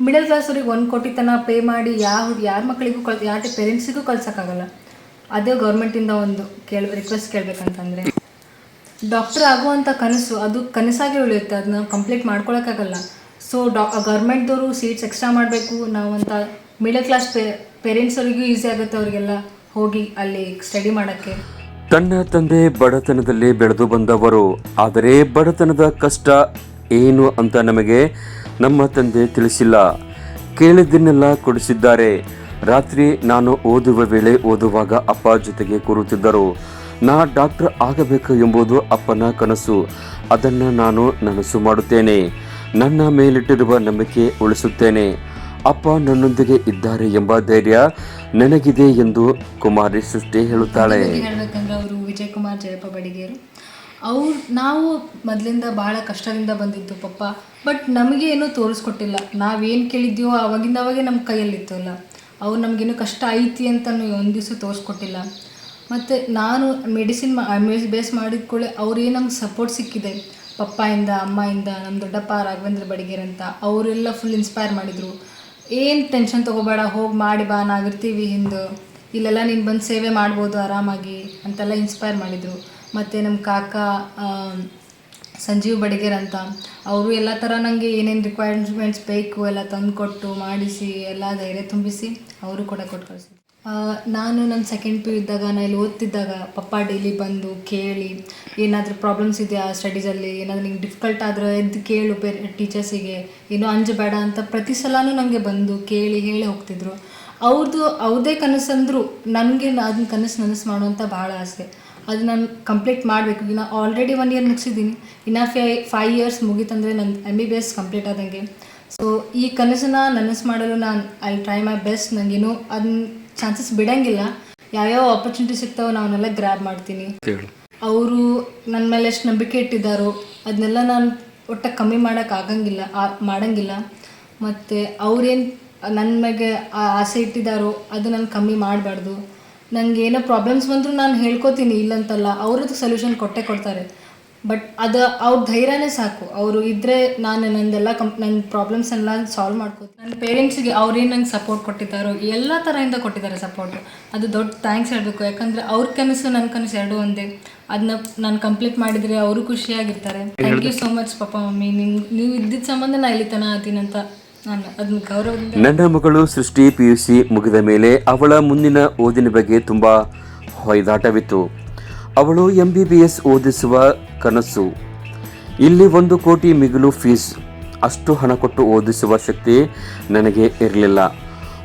ಮಿಡಲ್ ಕ್ಲಾಸ್ ಅವ್ರಿಗೆ ಒಂದು ಕೋಟಿ ತನಕ ಪೇ ಮಾಡಿ ಯಾವ, ಯಾರ ಮಕ್ಕಳಿಗೂ ಕಲ್ ಯಾರ ಪೇರೆಂಟ್ಸಿಗೂ ಕಳ್ಸೋಕ್ಕಾಗಲ್ಲ. ಅದೇ ಗೌರ್ಮೆಂಟಿಂದ ಒಂದು ಕೇಳ ರಿಕ್ವೆಸ್ಟ್ ಕೇಳಬೇಕಂತಂದರೆ. ಡಾಕ್ಟರ್ ಆಗುವಂಥ ಕನಸು, ಅದು ಕನಸಾಗಿ ಉಳಿಯುತ್ತೆ. ಅದನ್ನ ಕಂಪ್ಲೀಟ್ ಮಾಡ್ಕೊಳಕ್ಕಾಗಲ್ಲ. ಸೊ ಡಾ ಗೌರ್ಮೆಂಟ್ದವರು ಸೀಟ್ಸ್ ಎಕ್ಸ್ಟ್ರಾ ಮಾಡಬೇಕು. ನಾವು ಅಂತ ಮಿಡಲ್ ಕ್ಲಾಸ್ ಪೇ ಪೇರೆಂಟ್ಸವರಿಗೂ ಈಸಿ ಆಗುತ್ತೆ ಅವರಿಗೆಲ್ಲ ಹೋಗಿ ಅಲ್ಲಿ ಸ್ಟಡಿ ಮಾಡಕ್ಕೆ. ತನ್ನ ತಂದೆ ಬಡತನದಲ್ಲಿ ಬೆಳೆದು ಬಂದವರು, ಆದರೆ ಬಡತನದ ಕಷ್ಟ ಏನು ಅಂತ ನಮಗೆ ನಮ್ಮ ತಂದೆ ತಿಳಿಸಿಲ್ಲ. ಕೇಳಿದ್ದನ್ನೆಲ್ಲ ಕೊಡಿಸಿದ್ದಾರೆ. ರಾತ್ರಿ ನಾನು ಓದುವ ವೇಳೆ ಓದುವಾಗ ಅಪ್ಪ ಜೊತೆಗೆ ಕೂರುತ್ತಿದ್ದರು. ನಾ ಡಾಕ್ಟರ್ ಆಗಬೇಕು ಎಂಬುದು ಅಪ್ಪನ ಕನಸು. ಅದನ್ನು ನಾನು ನನಸು ಮಾಡುತ್ತೇನೆ. ನನ್ನ ಮೇಲಿಟ್ಟಿರುವ ನಂಬಿಕೆ ಉಳಿಸುತ್ತೇನೆ. ಅಪ್ಪ ನನ್ನೊಂದಿಗೆ ಇದ್ದಾರೆ ಎಂಬ ಧೈರ್ಯ ನನಗಿದೆ ಎಂದು ಕುಮಾರಿ ಸೃಷ್ಟಿ ಹೇಳುತ್ತಾಳೆ. ಹೇಳ್ಬೇಕಂದ್ರೆ ಅವರು ವಿಜಯ್ ಕುಮಾರ್ ಜಯಪ್ಪ ಬಡಿಗೇರು. ಅವ್ರು ನಾವು ಮೊದಲಿಂದ ಭಾಳ ಕಷ್ಟದಿಂದ ಬಂದಿದ್ದು ಪಪ್ಪ. ಬಟ್ ನಮಗೆ ಏನೂ ತೋರಿಸ್ಕೊಟ್ಟಿಲ್ಲ. ನಾವೇನು ಕೇಳಿದ್ದೀವೋ ಅವಾಗಿಂದ ಅವಾಗೆ ನಮ್ಮ ಕೈಯಲ್ಲಿತ್ತು ಅಲ್ಲ ಅವ್ರು ನಮಗೇನು ಕಷ್ಟ ಐತಿ ಅಂತ ಒಂದು ದಿವಸ ತೋರಿಸ್ಕೊಟ್ಟಿಲ್ಲ. ಮತ್ತು ನಾನು ಮೆಡಿಸಿನ್ ಬೇಸ್ ಮಾಡಿದ ಕೂಡಲೇ ಏನು ನಮ್ಗೆ ಸಪೋರ್ಟ್ ಸಿಕ್ಕಿದೆ. ಪಪ್ಪಾಯಿಂದ ಅಮ್ಮಯಿಂದ ನಮ್ಮ ದೊಡ್ಡಪ್ಪ ರಾಘವೇಂದ್ರ ಬಡಿಗೇರ್ ಅಂತ. ಅವರೆಲ್ಲ ಫುಲ್ ಇನ್ಸ್ಪೈರ್ ಮಾಡಿದರು. ಏನು ಟೆನ್ಷನ್ ತೊಗೋಬೇಡ, ಹೋಗಿ ಮಾಡಿ ಬಾ, ನಾವಿರ್ತೀವಿ ಹಿಂದು. ಇಲ್ಲೆಲ್ಲ ನೀನು ಬಂದು ಸೇವೆ ಮಾಡ್ಬೋದು ಆರಾಮಾಗಿ ಅಂತೆಲ್ಲ ಇನ್ಸ್ಪೈರ್ ಮಾಡಿದರು. ಮತ್ತು ನಮ್ಮ ಕಾಕ ಸಂಜೀವ್ ಬಡಿಗೇರ್ ಅಂತ, ಅವರು ಎಲ್ಲ ಥರ ನನಗೆ ಏನೇನು ರಿಕ್ವೈರ್ಮೆಂಟ್ಸ್ ಬೇಕು ಎಲ್ಲ ತಂದು ಕೊಟ್ಟು ಮಾಡಿಸಿ, ಎಲ್ಲ ಧೈರ್ಯ ತುಂಬಿಸಿ, ಅವರು ಕೂಡ ಕೊಟ್ಟು ಕಳಿಸಿದ್ರು ನಾನು ನನ್ನ ಸೆಕೆಂಡ್ ಪಿ ಇದ್ದಾಗ ನಾನು ಇಲ್ಲಿ ಓದ್ತಿದ್ದಾಗ, ಪಪ್ಪ ಡೈಲಿ ಬಂದು ಕೇಳಿ, ಏನಾದರೂ ಪ್ರಾಬ್ಲಮ್ಸ್ ಇದೆಯಾ ಸ್ಟಡೀಸಲ್ಲಿ ಏನಾದರೂ ನಿಂಗೆ ಡಿಫಿಕಲ್ಟ್ ಆದರೆ ಎದ್ದು ಕೇಳು ಬೇರೆ ಟೀಚರ್ಸಿಗೆ ಏನೋ ಅಂಜಬೇಡ ಅಂತ ಪ್ರತಿ ಸಲನೂ ನನಗೆ ಬಂದು ಕೇಳಿ, ಹೇಳಿ ಹೋಗ್ತಿದ್ರು. ಅವ್ರದ್ದು ಅವ್ರದ್ದೇ ಕನಸಂದ್ರು ನನಗೆ ಅದನ್ನ ಕನಸು ನನಸು ಮಾಡುವಂಥ ಭಾಳ ಆಸೆ. ಅದು ನಾನು ಕಂಪ್ಲೀಟ್ ಮಾಡಬೇಕು. ಇನ್ನು ಆಲ್ರೆಡಿ ಒನ್ ಇಯರ್ ಮುಗಿಸಿದ್ದೀನಿ ಇನ್ನು ಫೈ ಫೈವ್ ಇಯರ್ಸ್ ಮುಗೀತಂದರೆ ನನ್ನ M B B S complete ಆದಂಗೆ. ಸೊ ಈ ಕನಸನ್ನ ನನಸು ಮಾಡಲು ನಾನು ಐ ಟ್ರೈ ಮೈ ಬೆಸ್ಟ್ ನನಗೇನು ಅದನ್ನ ಚಾನ್ಸಸ್ ಬಿಡಂಗಿಲ್ಲ. ಯಾವ್ಯಾವ ಆಪರ್ಚುನಿಟಿ ಸಿಗ್ತಾವೋ ನಾವನ್ನೆಲ್ಲ ಗ್ರ್ಯಾಬ್ ಮಾಡ್ತೀನಿ. ಅವರು ನನ್ನ ಮೇಲೆ ಎಷ್ಟು ನಂಬಿಕೆ ಇಟ್ಟಿದ್ದಾರೋ ಅದನ್ನೆಲ್ಲ ನಾನು ಒಟ್ಟ ಕಮ್ಮಿ ಮಾಡೋಕೆ ಆಗಂಗಿಲ್ಲ ಆ- ಮಾಡಂಗಿಲ್ಲ. ಮತ್ತು ಅವ್ರೇನು ನನ್ನ ಮ್ಯಾಗೆ ಆಸೆ ಇಟ್ಟಿದ್ದಾರೋ ಅದು ನಾನು ಕಮ್ಮಿ ಮಾಡಬಾರ್ದು. ನನಗೆ ಏನೋ ಪ್ರಾಬ್ಲಮ್ಸ್ ಬಂದರೂ ನಾನು ಹೇಳ್ಕೊತೀನಿ ಇಲ್ಲಂತಲ್ಲ. ಅವ್ರದ್ದು ಸೊಲ್ಯೂಷನ್ ಕೊಟ್ಟೆ ಕೊಡ್ತಾರೆ. ಬಟ್ ಅದು ಅವ್ರ ಧೈರ್ಯನೇ ಸಾಕು. ಅವರು ಇದ್ದರೆ ನಾನು ನಂದೆಲ್ಲ ಕಂಪ್ ನನ್ನ ಪ್ರಾಬ್ಲಮ್ಸ್ ಎಲ್ಲ ಸಾಲ್ವ್ ಮಾಡ್ಕೋತೀನಿ. ನನ್ನ ಪೇರೆಂಟ್ಸಿಗೆ ಅವ್ರೇನು ನಂಗೆ ಸಪೋರ್ಟ್ ಕೊಟ್ಟಿದ್ದಾರೋ ಎಲ್ಲ ಥರದಿಂದ ಕೊಟ್ಟಿದ್ದಾರೆ ಸಪೋರ್ಟು ಅದು ದೊಡ್ಡ ಥ್ಯಾಂಕ್ಸ್ ಹೇಳಬೇಕು. ಯಾಕಂದರೆ ಅವ್ರ ಕನಸು ನನ್ನ ಕನಸು ಎರಡು ಒಂದೇ. ಅದನ್ನ ನಾನು ಕಂಪ್ಲೀಟ್ ಮಾಡಿದರೆ ಅವರು ಖುಷಿಯಾಗಿರ್ತಾರೆ. Thank you so much papa mummy. ನಿಮ್ಗೆ ನೀವು ಇದ್ದಿದ್ದ ಸಂಬಂಧ ನಾನು ಇಲ್ಲಿ ತನ ಆತೀನಿ ನಾನು ಅದನ್ನ ಗೌರವದಿಂದ ನನ್ನ ಮಗಳು ಸೃಷ್ಟಿ ಪಿ ಯು ಸಿ ಮುಗಿದ ಮೇಲೆ ಅವಳ ಮುಂದಿನ ಓದಿನ ಬಗ್ಗೆ ತುಂಬ ಹೊಯ್ದಾಟವಿತ್ತು. ಅವಳು ಎಂ ಬಿ ಬಿ ಎಸ್ ಓದಿಸುವ ಕನಸು. ಇಲ್ಲಿ ಒಂದು ಕೋಟಿ ಮಿಗಿಲು ಫೀಸ್. ಅಷ್ಟು ಹಣ ಕೊಟ್ಟು ಓದಿಸುವ ಶಕ್ತಿ ನನಗೆ ಇರಲಿಲ್ಲ.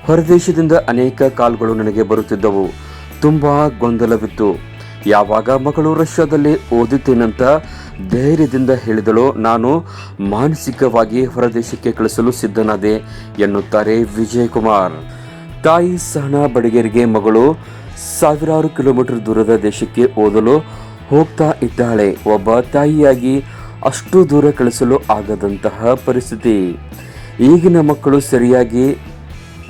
ಹೊರದೇಶದಿಂದ ಅನೇಕ ಕಾಲ್ಗಳು ನನಗೆ ಬರುತ್ತಿದ್ದವು. ತುಂಬ ಗೊಂದಲವಿತ್ತು. ಯಾವಾಗ ಮಗಳು ರಷ್ಯಾದಲ್ಲಿ ಓದುತ್ತೇನಂತ ಧೈರ್ಯದಿಂದ ಹೇಳಿದಳು ನಾನು, ಮಾನಸಿಕವಾಗಿ ಹೊರದೇಶಕ್ಕೆ ಕಳಿಸಲು ಸಿದ್ಧನಾದೆ ಎನ್ನುತ್ತಾರೆ ವಿಜಯ್ ಕುಮಾರ್ ತಾಯಿ ಸಹನಾ ಬಡಿಗೇರಿಗೆ ಮಗಳು ಸಾವಿರಾರು ಕಿಲೋಮೀಟರ್ ದೂರದ ದೇಶಕ್ಕೆ ಓದಲು ಹೋಗ್ತಾ ಇದ್ದಾಳೆ. ಒಬ್ಬ ತಾಯಿಯಾಗಿ ಅಷ್ಟು ದೂರ ಕಳಿಸಲು ಆಗದಂತಹ ಪರಿಸ್ಥಿತಿ. ಈಗಿನ ಮಕ್ಕಳು ಸರಿಯಾಗಿ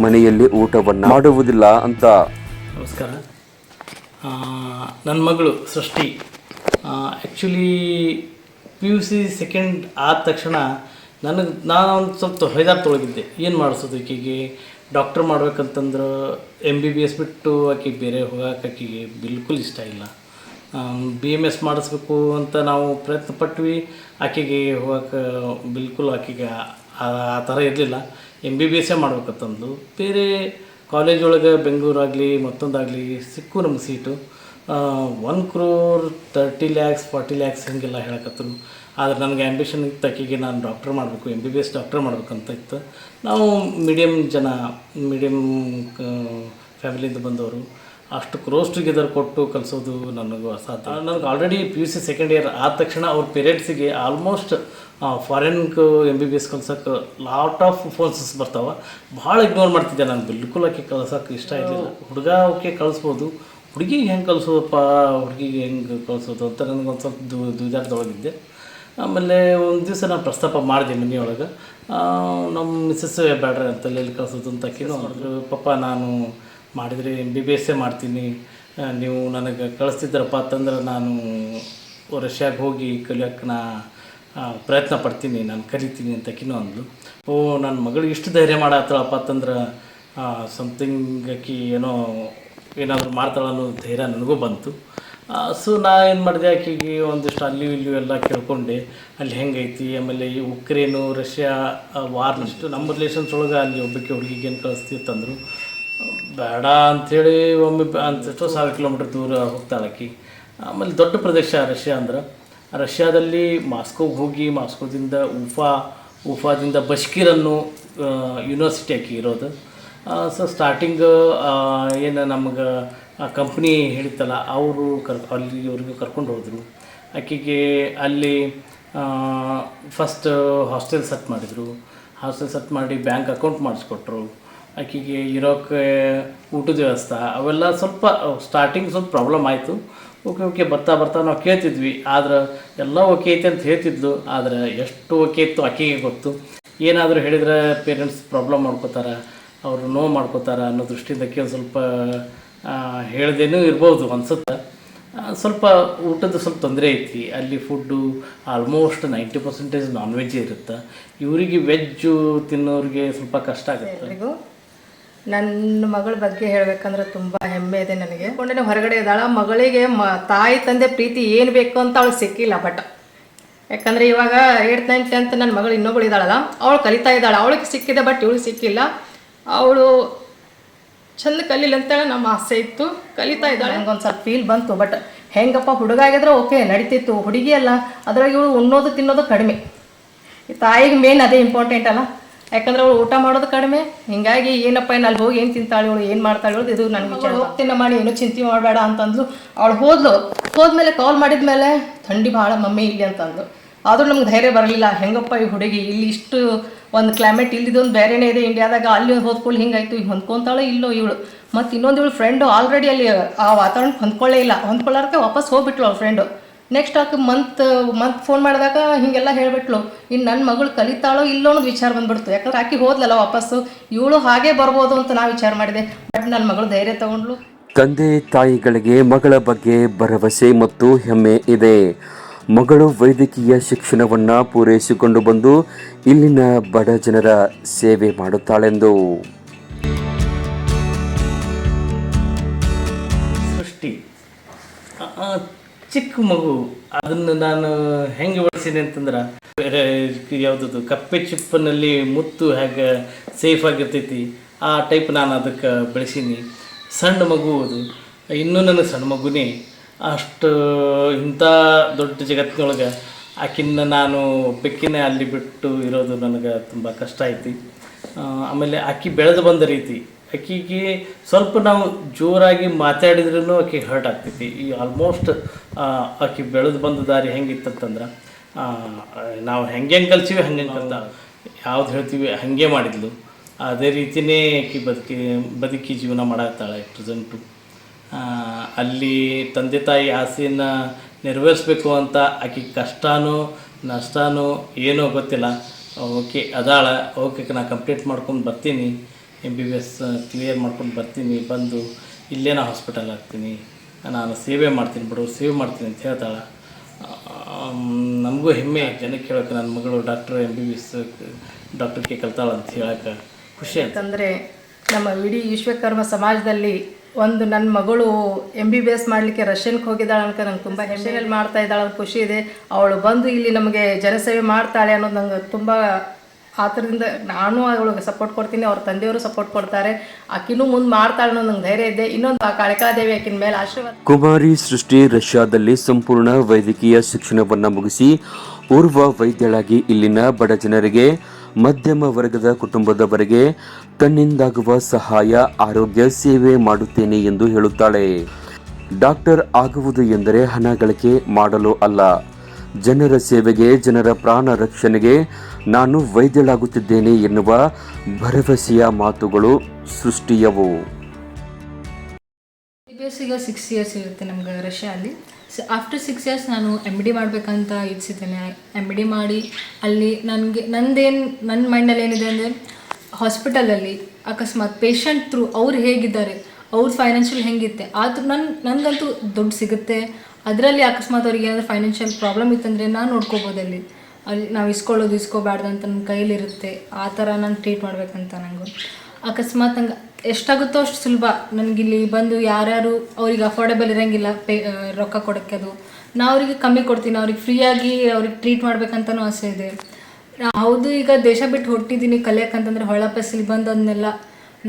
ಮನೆಯಲ್ಲಿ ಊಟವನ್ನು ಮಾಡುವುದಿಲ್ಲ ಅಂತ. ನಮಸ್ಕಾರ. ನನ್ನ ಮಗಳು ಸೃಷ್ಟಿ. Actually P U C second ಆದ ತಕ್ಷಣ ನನಗೆ ನಾನು ಒಂದು ಸ್ವಲ್ಪ ಹೊಯ್ದಾಟ ತೊಳಗಿದ್ದೆ ಏನು ಮಾಡಿಸೋದು ಆಕೆಗೆ ಡಾಕ್ಟರ್ ಮಾಡ್ಬೇಕಂತಂದ್ರೆ ಎಂ ಬಿ ಬಿ ಎಸ್ ಬಿಟ್ಟು ಆಕೆ ಬೇರೆ ಹೋಗಕ್ಕೆ ಆಕೆಗೆ ಬಿಲ್ಕುಲ್ ಇಷ್ಟ ಇಲ್ಲ. ಬಿ ಎಂ ಎಸ್ ಮಾಡಿಸ್ಬೇಕು ಅಂತ ನಾವು ಪ್ರಯತ್ನ ಪಟ್ವಿ ಆಕೆಗೆ ಹೋಗಕ್ಕೆ ಬಿಲ್ಕುಲ್ ಆಕೆಗೆ ಆ ಥರ ಇರಲಿಲ್ಲ. ಎಂ ಬಿ ಬಿ ಎಸ್ಸೇ ಮಾಡ್ಬೇಕಂತಂದು. ಬೇರೆ ಕಾಲೇಜ್ ಒಳಗೆ ಬೆಂಗಳೂರಾಗಲಿ ಮತ್ತೊಂದಾಗಲಿ ಸಿಕ್ಕು ನಮ್ಗೆ seat one crore thirty lakhs forty lakhs ಹೀಗೆಲ್ಲ ಹೇಳಕತ್ತರು. ಆದ್ರೆ ನನಗೆ ಆ್ಯಂಬಿಷನ್ ತಕ್ಕಿಗೆ ಆಕೆಗೆ ನಾನು ಡಾಕ್ಟರ್ ಮಾಡಬೇಕು M B B S doctor ಮಾಡಬೇಕಂತ ಇತ್ತು. ನಾವು ಮೀಡಿಯಮ್ ಜನ ಮೀಡಿಯಮ್ ಫ್ಯಾಮಿಲಿಯಿಂದ ಬಂದವರು. ಅಷ್ಟು ಕ್ರೋಸ್ ಟುಗೆದರ್ ಕೊಟ್ಟು ಕಲಿಸೋದು ನನಗೂ ಅಸಾಧ್ಯ. ನನಗೆ already P U C second year ಆದ ತಕ್ಷಣ ಅವ್ರ ಪೇರೆಂಟ್ಸಿಗೆ ಆಲ್ಮೋಸ್ಟ್ ಫಾರಿನ್ಗೆ ಎಂ ಬಿ ಬಿ ಎಸ್ ಕಲ್ಸೋಕೆ ಲಾಟ್ ಆಫ್ ಫೋನ್ಸಸ್ ಬರ್ತಾವೆ. ಭಾಳ ಇಗ್ನೋರ್ ಮಾಡ್ತಿದ್ದೆ ನಾನು. ಬಿಲ್ಕುಲ್ ಆಕೆ ಇಷ್ಟ ಇರಲಿಲ್ಲ. ಹುಡುಗ ಓಕೆ ಕಳಿಸ್ಬೋದು ಹುಡುಗಿಗೆ ಹೆಂಗೆ ಕಲಿಸೋದಪ್ಪ? ಹುಡುಗಿಗೆ ಹೆಂಗೆ ಕಲಿಸೋದು ಅಂತ ನನಗೆ ಒಂದು ಸ್ವಲ್ಪ ದು ದುಜಾಟದೊಳಗಿದ್ದೆ ಆಮೇಲೆ ಒಂದು ದಿವಸ ನಾನು ಪ್ರಸ್ತಾಪ ಮಾಡಿದೆ ಮನೆಯೊಳಗೆ. ನಮ್ಮ ಮಿಸ್ಸಸ್ ಬೇಡ್ರಿ ಅಂತ ಎಲ್ಲಿ ಕಳ್ಸೋದು ಅಂತ ಕೇಳಿ. ಮಾಡಿದ್ರು ಪಪ್ಪ ನಾನು ಮಾಡಿದರೆ ಎಂ ಬಿ ಬಿ ಎಸ್ಸೇ ಮಾಡ್ತೀನಿ. ನೀವು ನನಗೆ ಕಳಿಸ್ತಿದ್ರಪ್ಪ ಅಂತಂದ್ರೆ ನಾನು ರಷ್ಯಾಗೆ ಹೋಗಿ ಕಲಿಯೋಕೆ ನಾ ಪ್ರಯತ್ನ ಪಡ್ತೀನಿ ನಾನು ಕಲಿತೀನಿ ಅಂತ ಕಿನ್ನೂ ಅಂದ್ಲು. ಓ ನನ್ನ ಮಗಳಿಗೆ ಇಷ್ಟು ಧೈರ್ಯ ಮಾಡತ್ತಳಪ್ಪ ಅಂತಂದ್ರೆ ಸಮಥಿಂಗ್ ಆಕಿ ಏನೋ ಏನಾದರೂ ಮಾಡ್ತಾಳೆ ಅನ್ನೋ ಧೈರ್ಯ ನನಗೂ ಬಂತು. ಸೊ ನಾ ಏನು ಮಾಡಿದೆ, ಆಕೆಗೆ ಒಂದಿಷ್ಟು ಅಲ್ಲಿ ಇಲ್ಲಿ ಎಲ್ಲ ಕೇಳ್ಕೊಂಡೆ. ಅಲ್ಲಿ ಹೆಂಗೈತಿ, ಆಮೇಲೆ ಈ ಉಕ್ರೇನು, ರಷ್ಯಾ ವಾರ್ನಷ್ಟು ನಮ್ಮ ರಿಲೇಷನ್ಸ್ ಒಳಗೆ ಅಲ್ಲಿ ಒಬ್ಬಕ್ಕೆ ಹುಡುಗಿಗೆ ಏನು ಕಳಿಸ್ತಿತ್ತಂದ್ರು ಬೇಡ ಅಂಥೇಳಿ ಒಮ್ಮೆ ಅಂತ ಎಷ್ಟೋ ಸಾವಿರ ಕಿಲೋಮೀಟ್ರ್ ದೂರ ಹೋಗ್ತಾಳಾಕಿ ಆಮೇಲೆ ದೊಡ್ಡ ಪ್ರದೇಶ ರಷ್ಯಾ ಅಂದ್ರೆ. ರಷ್ಯಾದಲ್ಲಿ ಮಾಸ್ಕೋಗೆ ಹೋಗಿ, ಮಾಸ್ಕೋದಿಂದ ಉಫಾ, ಉಫಾದಿಂದ ಬಷ್ಕೀರ್ ಅನ್ನೋ ಯೂನಿವರ್ಸಿಟಿ ಆಕಿ ಇರೋದು. ಸೊ ಸ್ಟಾರ್ಟಿಂಗ್ ಏನು ನಮ್ಗೆ ಕಂಪ್ನಿ ಹೇಳಿತ್ತಲ್ಲ, ಅವರು ಕರ್, ಅಲ್ಲಿ ಇವ್ರಿಗೆ ಕರ್ಕೊಂಡು ಹೋದರು. ಆಕೆಗೆ ಅಲ್ಲಿ ಫಸ್ಟ್ ಹಾಸ್ಟೆಲ್ ಸೆಟ್ ಮಾಡಿದರು. ಹಾಸ್ಟೆಲ್ ಸೆಟ್ ಮಾಡಿ ಬ್ಯಾಂಕ್ ಅಕೌಂಟ್ ಮಾಡಿಸ್ಕೊಟ್ರು. ಆಕೆಗೆ ಇರೋಕ್ಕೆ ಊಟದ ವ್ಯವಸ್ಥೆ, ಅವೆಲ್ಲ ಸ್ವಲ್ಪ ಸ್ಟಾರ್ಟಿಂಗ್ ಸ್ವಲ್ಪ ಪ್ರಾಬ್ಲಮ್ ಆಯಿತು. ಓಕೆ ಓಕೆ, ಬರ್ತಾ ಬರ್ತಾ ನಾವು ಕೇಳ್ತಿದ್ವಿ. ಆದ್ರೆ ಎಲ್ಲ ಓಕೆ ಐತೆ ಅಂತ ಹೇಳ್ತಿದ್ಲು. ಆದ್ರೆ ಎಷ್ಟು ಓಕೆ ಇತ್ತು ಆಕೆಗೆ ಗೊತ್ತು. ಏನಾದರೂ ಹೇಳಿದ್ರೆ ಪೇರೆಂಟ್ಸ್ ಪ್ರಾಬ್ಲಮ್ ಮಾಡ್ಕೋತಾರೆ. ಅವರು ನೋವು ಮಾಡ್ಕೋತಾರೆ ಅನ್ನೋ ದೃಷ್ಟಿಯಿಂದ ಕೇಳಿ ಸ್ವಲ್ಪ ಹೇಳ್ದೇನೂ ಇರ್ಬೋದು ಅನ್ಸುತ್ತೆ. ಸ್ವಲ್ಪ ಊಟದ ಸ್ವಲ್ಪ ತೊಂದರೆ ಐತಿ. ಅಲ್ಲಿ food almost ninety percentage non veg ಇರುತ್ತೆ. ಇವರಿಗೆ ವೆಜ್ಜು ತಿನ್ನೋರಿಗೆ ಸ್ವಲ್ಪ ಕಷ್ಟ ಆಗುತ್ತೆ. ನನ್ನ ಮಗಳ ಬಗ್ಗೆ ಹೇಳಬೇಕಂದ್ರೆ ತುಂಬ ಹೆಮ್ಮೆ ಇದೆ ನನಗೆ. ಕೊಂಡೇ ಹೊರಗಡೆ ಇದ್ದಾಳ. ಮಗಳಿಗೆ ಮ, ತಾಯಿ ತಂದೆ ಪ್ರೀತಿ ಏನು ಬೇಕು ಅಂತ ಅವಳು ಸಿಕ್ಕಿಲ್ಲ ಬಟ್ ಯಾಕಂದರೆ ಇವಾಗ ಏಟ್ ನೈನ್ ಟೆಂತ್ ನನ್ನ ಮಗಳು ಇನ್ನೊಬ್ಬಳು ಇದ್ದಾಳಲ್ಲ. ಅವಳು ಕಲಿತಾ ಇದ್ದಾಳೆ. ಅವಳಿಗೆ ಸಿಕ್ಕಿದೆ ಬಟ್ ಇವಳು ಸಿಕ್ಕಿಲ್ಲ. ಅವಳು ಚಂದ ಕಲೀಲಿ ಅಂತೇಳಿ ನಮ್ಮ ಆಸೆ ಇತ್ತು. ಕಲಿತಾ ಇದ್ದಾಳೆ. ಒಂದು ಸ್ವಲ್ಪ ಫೀಲ್ ಬಂತು ಬಟ್ ಹೆಂಗಪ್ಪ ಹುಡುಗ ಆಗಿದ್ರೆ ಓಕೆ ನಡೀತಿತ್ತು. ಹುಡುಗಿ ಅಲ್ಲ ಅದ್ರಾಗ ಇವಳು ಉಣ್ಣೋದು ತಿನ್ನೋದು ಕಡಿಮೆ. ಈ ತಾಯಿಗೆ ಮೇನ್ ಅದೇ ಇಂಪಾರ್ಟೆಂಟ್ ಅಲ್ಲ. ಯಾಕಂದ್ರೆ ಅವಳು ಊಟ ಮಾಡೋದು ಕಡಿಮೆ. ಹಿಂಗಾಗಿ ಏನಪ್ಪ ಏನು ಅಲ್ಲಿ ಹೋಗಿ ಏನು ತಿಂತಾಳೆ ಇವಳು ಏನು ಮಾಡ್ತಾಳೆ ಇವಳು ಇದು ನನಗೆ ವಿಚಾರ. ಹೋಗ್ತೀನಿ ಮಾಡಿ ಏನು ಚಿಂತೆ ಮಾಡಬೇಡ ಅಂತಂದ್ಲು. ಅವಳು ಹೋದ್ಲು. ಹೋದ್ಮೇಲೆ ಕಾಲ್ ಮಾಡಿದ್ಮೇಲೆ ಥಂಡಿ ಭಾಳ ಮಮ್ಮಿ ಇಲ್ಲಿ ಅಂತಂದು ಆದರೂ ನಮ್ಗೆ ಧೈರ್ಯ ಬರಲಿಲ್ಲ. ಹೆಂಗಪ್ಪ ಈ ಹುಡುಗಿ ಇಲ್ಲಿ ಇಷ್ಟು ಒಂದು ಕ್ಲೈಮೇಟ್ ಇಲ್ಲಿದೊಂದು ಬೇರೆನೇ ಇದೆ ಇಂಡಿಯಾದಾಗ ಅಲ್ಲಿ ಹೋದ್ಕೊಳ್ಳಿ ಹಿಂಗಾಯ್ತು ಈಗ ಹೊಂದ್ಕೊಂತಾಳೆ ಇಲ್ಲೋ ಇವಳು. ಮತ್ತು ಇನ್ನೊಂದು ಇವಳು ಫ್ರೆಂಡು ಆಲ್ರೆಡಿ ಅಲ್ಲಿ ಆ ವಾತಾವರಣಕ್ಕೆ ಹೊಂದ್ಕೊಳ್ಳೇ ಇಲ್ಲ. ಹೊಂದ್ಕೊಳ್ಳೋಕೆ ವಾಪಸ್ ಹೋಗ್ಬಿಟ್ಲು ಅವಳು ಫ್ರೆಂಡು ನೆಕ್ಸ್ಟ್ ಆಕೆ ಮಂತ್ ಮಂತ್ ಫೋನ್ ಮಾಡಿದಾಗ ಹೀಗೆಲ್ಲ ಹೇಳ್ಬಿಟ್ಲು. ಇನ್ನು ನನ್ನ ಮಗಳು ಕಲಿತಾಳೋ ಇಲ್ಲೋ ಅನ್ನೋದು ವಿಚಾರ ಬಂದ್ಬಿಡ್ತು. ಯಾಕಂದ್ರೆ ಆಕೆ ಹೋದ್ಲಲ್ಲ ವಾಪಸ್ಸು. ಇವಳು ಹಾಗೆ ಬರ್ಬೋದು ಅಂತ ನಾ ವಿಚಾರ ಮಾಡಿದೆ. ಬಟ್ ನನ್ನ ಮಗಳು ಧೈರ್ಯ ತಗೊಂಡ್ಲು ತಂದೆ ತಾಯಿಗಳಿಗೆ ಮಗಳ ಬಗ್ಗೆ ಭರವಸೆ ಮತ್ತು ಹೆಮ್ಮೆ ಇದೆ. ಮಗಳು ವೈದ್ಯಕೀಯ ಶಿಕ್ಷಣವನ್ನು ಪೂರೈಸಿಕೊಂಡು ಬಂದು ಇಲ್ಲಿನ ಬಡ ಜನರ ಸೇವೆ ಮಾಡುತ್ತಾಳೆಂದು. ಸೃಷ್ಟಿ. ಚಿಕ್ಕ ಮಗು, ಅದನ್ನು ನಾನು ಹೆಂಗೆ ಬಳಸಿದೆ ಅಂತಂದ್ರೆ ಯಾವುದದು, ಕಪ್ಪೆ ಚಿಪ್ಪನಲ್ಲಿ ಮುತ್ತು ಹೇಗೆ ಸೇಫ್ ಆಗಿರ್ತೈತಿ, ಆ ಟೈಪ್ ನಾನು ಅದಕ್ಕೆ ಬೆಳೆಸೀನಿ. ಸಣ್ಣ ಮಗು ಅದು. ಇನ್ನೂ ನನಗೆ ಸಣ್ಣ ಮಗುನೇ. ಅಷ್ಟು ಇಂಥ ದೊಡ್ಡ ಜಗತ್ತಿನೊಳಗೆ ಆಕಿನ್ನ ನಾನು ಬೆಕ್ಕಿನೇ ಅಲ್ಲಿ ಬಿಟ್ಟು ಇರೋದು ನನಗೆ ತುಂಬ ಕಷ್ಟ ಐತಿ ಆಮೇಲೆ ಅಕ್ಕಿ ಬೆಳೆದು ಬಂದ ರೀತಿ ಅಕ್ಕಿಗೆ ಸ್ವಲ್ಪ ನಾವು ಜೋರಾಗಿ ಮಾತಾಡಿದ್ರೂ ಆಕೆ ಹರ್ಟ್ ಆಗ್ತೈತಿ. ಈ ಆಲ್ಮೋಸ್ಟ್ ಆಕೆ ಬೆಳೆದು ಬಂದ ದಾರಿ ಹೆಂಗಿತ್ತಂತಂದ್ರೆ ನಾವು ಹೆಂಗೆ ಹೆಂಗೆ ಕಲ್ಸೀವಿ ಹಂಗೆ ಕಲ್ತ ಯಾವ್ದು ಹೇಳ್ತೀವಿ ಹಾಗೆ ಮಾಡಿದ್ಲು. ಅದೇ ರೀತಿಯೇ ಆಕೆ ಬದುಕಿ ಬದುಕಿ ಜೀವನ ಮಾಡತ್ತಾಳೆ ಪ್ರೆಸೆಂಟು ಅಲ್ಲಿ ತಂದೆ ತಾಯಿ ಆಸೆಯನ್ನು ನೆರವೇರಿಸ್ಬೇಕು ಅಂತ ಆಕೆ ಕಷ್ಟನೋ ನಷ್ಟನೋ ಏನೋ ಗೊತ್ತಿಲ್ಲ. ಓಕೆ, ಅದಾಳ. ಓಕೆ ನಾನು ಕಂಪ್ಲೀಟ್ ಮಾಡ್ಕೊಂಡು ಬರ್ತೀನಿ. M B B S clear ಮಾಡ್ಕೊಂಡು ಬರ್ತೀನಿ. ಬಂದು ಇಲ್ಲೇ ನಾನು ಹಾಸ್ಪಿಟಲ್ ಆಗ್ತೀನಿ. ನಾನು ಸೇವೆ ಮಾಡ್ತೀನಿ ಬಿಡು, ಸೇವೆ ಮಾಡ್ತೀನಿ ಅಂತ ಹೇಳ್ತಾಳೆ. ನಮಗೂ ಹೆಮ್ಮೆ ಜನಕ್ಕೆ ಹೇಳೋಕೆ ನನ್ನ ಮಗಳು doctor M B B S ಡಾಕ್ಟರ್ಗೆ ಕಲ್ತಾಳ ಅಂತ ಹೇಳಕ್ಕೆ ಖುಷಿ ಯಾಕಂದರೆ ನಮ್ಮ ಇಡೀ ವಿಶ್ವಕರ್ಮ ಸಮಾಜದಲ್ಲಿ ಒಂದು ನನ್ನ ಮಗಳು ಎಂ ಬಿ ಬಿ ಎಸ್ ಮಾಡಲಿಕ್ಕೆ ರಷ್ಯನ್ಗೆ ಹೋಗಿದ್ದಾಳೆ ಅಂತ ನಂಗೆ ತುಂಬ ಹೆಮ್ಮೆಯಲ್ಲಿ ಮಾಡ್ತಾ ಇದ್ದಾಳೆ ಅಂತ ಖುಷಿ ಇದೆ. ಅವಳು ಬಂದು ಇಲ್ಲಿ ನಮಗೆ ಜನಸೇವೆ ಮಾಡ್ತಾಳೆ ಅನ್ನೋದು ನಂಗೆ ತುಂಬ ಆತರದಿಂದ ಥರದಿಂದ ನಾನು ಅವಳಿಗೆ ಸಪೋರ್ಟ್ ಕೊಡ್ತೀನಿ ಅವ್ರ ತಂದೆಯವರು ಸಪೋರ್ಟ್ ಕೊಡ್ತಾರೆ. ಆಕಿನೂ ಮುಂದೆ ಮಾಡ್ತಾಳೆ ಅನ್ನೋ ನಂಗೆ ಧೈರ್ಯ ಇದೆ. ಇನ್ನೊಂದು ಆ ಕಾಳಿಕಾದೇವಿ ಆಕಿನ ಮೇಲೆ ಆಶೀರ್ವಾದ. ಕುಮಾರಿ ಸೃಷ್ಟಿ ರಷ್ಯಾದಲ್ಲಿ ಸಂಪೂರ್ಣ ವೈದ್ಯಕೀಯ ಶಿಕ್ಷಣವನ್ನು ಮುಗಿಸಿ ಪೂರ್ವ ವೈದ್ಯಳಾಗಿ ಇಲ್ಲಿನ ಬಡ ಜನರಿಗೆ ಮಧ್ಯಮ ವರ್ಗದ ಕುಟುಂಬದವರಿಗೆ ತನ್ನಿಂದಾಗುವ ಸಹಾಯ, ಆರೋಗ್ಯ ಸೇವೆ ಮಾಡುತ್ತೇನೆ ಎಂದು ಹೇಳುತ್ತಾಳೆ. ಡಾಕ್ಟರ್ ಆಗುವುದು ಎಂದರೆ ಹಣ ಗಳಿಕೆ ಮಾಡಲು ಅಲ್ಲ. ಜನರ ಸೇವೆಗೆ, ಜನರ ಪ್ರಾಣ ರಕ್ಷಣೆಗೆ ನಾನು ವೈದ್ಯಳಾಗುತ್ತಿದ್ದೇನೆ ಎನ್ನುವ ಭರವಸೆಯ ಮಾತುಗಳು ಸೃಷ್ಟಿಯವು. ಸಿಕ್ಸ್ ಇಯರ್ಸ್ ಇರುತ್ತೆ ನಮ್ಗೆ ರಷ್ಯಾದಲ್ಲಿ ಆಫ್ಟರ್ ಸಿಕ್ಸ್ ಇಯರ್ಸ್ ನಾನು ಎಂ ಡಿ ಮಾಡಬೇಕಂತ ಇಚ್ಛಿಸಿದ್ದೇನೆ ಎಂ ಡಿ ಮಾಡಿ ಅಲ್ಲಿ ನನಗೆ, ನಂದೇನು ನನ್ನ ಮೈಂಡಲ್ಲಿ ಏನಿದೆ ಅಂದರೆ ಹಾಸ್ಪಿಟಲಲ್ಲಿ ಅಕಸ್ಮಾತ್ ಪೇಷಂಟ್ ಥ್ರೂ ಅವ್ರು ಹೇಗಿದ್ದಾರೆ, ಅವ್ರ ಫೈನಾನ್ಷಿಯಲ್ ಹೆಂಗಿತ್ತೆ, ಆದ್ರೂ ನನ್ನ ನನಗಂತೂ ದುಡ್ಡು ಸಿಗುತ್ತೆ. ಅದರಲ್ಲಿ ಅಕಸ್ಮಾತ್ ಅವ್ರಿಗೆ ಏನಾದರೂ ಫೈನಾನ್ಷಿಯಲ್ ಪ್ರಾಬ್ಲಮ್ ಇತ್ತಂದರೆ ನಾನು ನೋಡ್ಕೋಬೋದು ಅಲ್ಲಿ. ಅಲ್ಲಿ ನಾವು ಇಸ್ಕೊಳ್ಳೋದು, ಇಸ್ಕೋಬಾರ್ದು ಅಂತ ನನ್ನ ಕೈಯಲ್ಲಿರುತ್ತೆ ಆ ಥರ ನಾನು ಟ್ರೀಟ್ ಮಾಡ್ಬೇಕಂತ ನನಗೆ ಅಕಸ್ಮಾತ್ ನಂಗೆ ಎಷ್ಟಾಗುತ್ತೋ ಅಷ್ಟು ಸುಲಭ. ನನಗಿಲ್ಲಿ ಬಂದು ಯಾರ್ಯಾರು ಅವ್ರಿಗೆ ಅಫೋರ್ಡೆಬಲ್ ಇರೋಂಗಿಲ್ಲ, ಪೇ ರೊಕ್ಕ ಕೊಡೋಕ್ಕೆ ಅದು. ನಾ ಅವರಿಗೆ ಕಮ್ಮಿ ಕೊಡ್ತೀನಿ, ಅವ್ರಿಗೆ ಫ್ರೀಯಾಗಿ ಅವ್ರಿಗೆ ಟ್ರೀಟ್ ಮಾಡ್ಬೇಕಂತನೂ ಆಸೆ ಇದೆ. ಹೌದು, ಈಗ ದೇಶ ಬಿಟ್ಟು ಹೊಟ್ಟಿದ್ದೀನಿ ಕಲಿಯೋಕ್ಕಂತಂದ್ರೆ ಹೊಳಪಸ್ ಇಲ್ಲಿ ಬಂದು ಅದನ್ನೆಲ್ಲ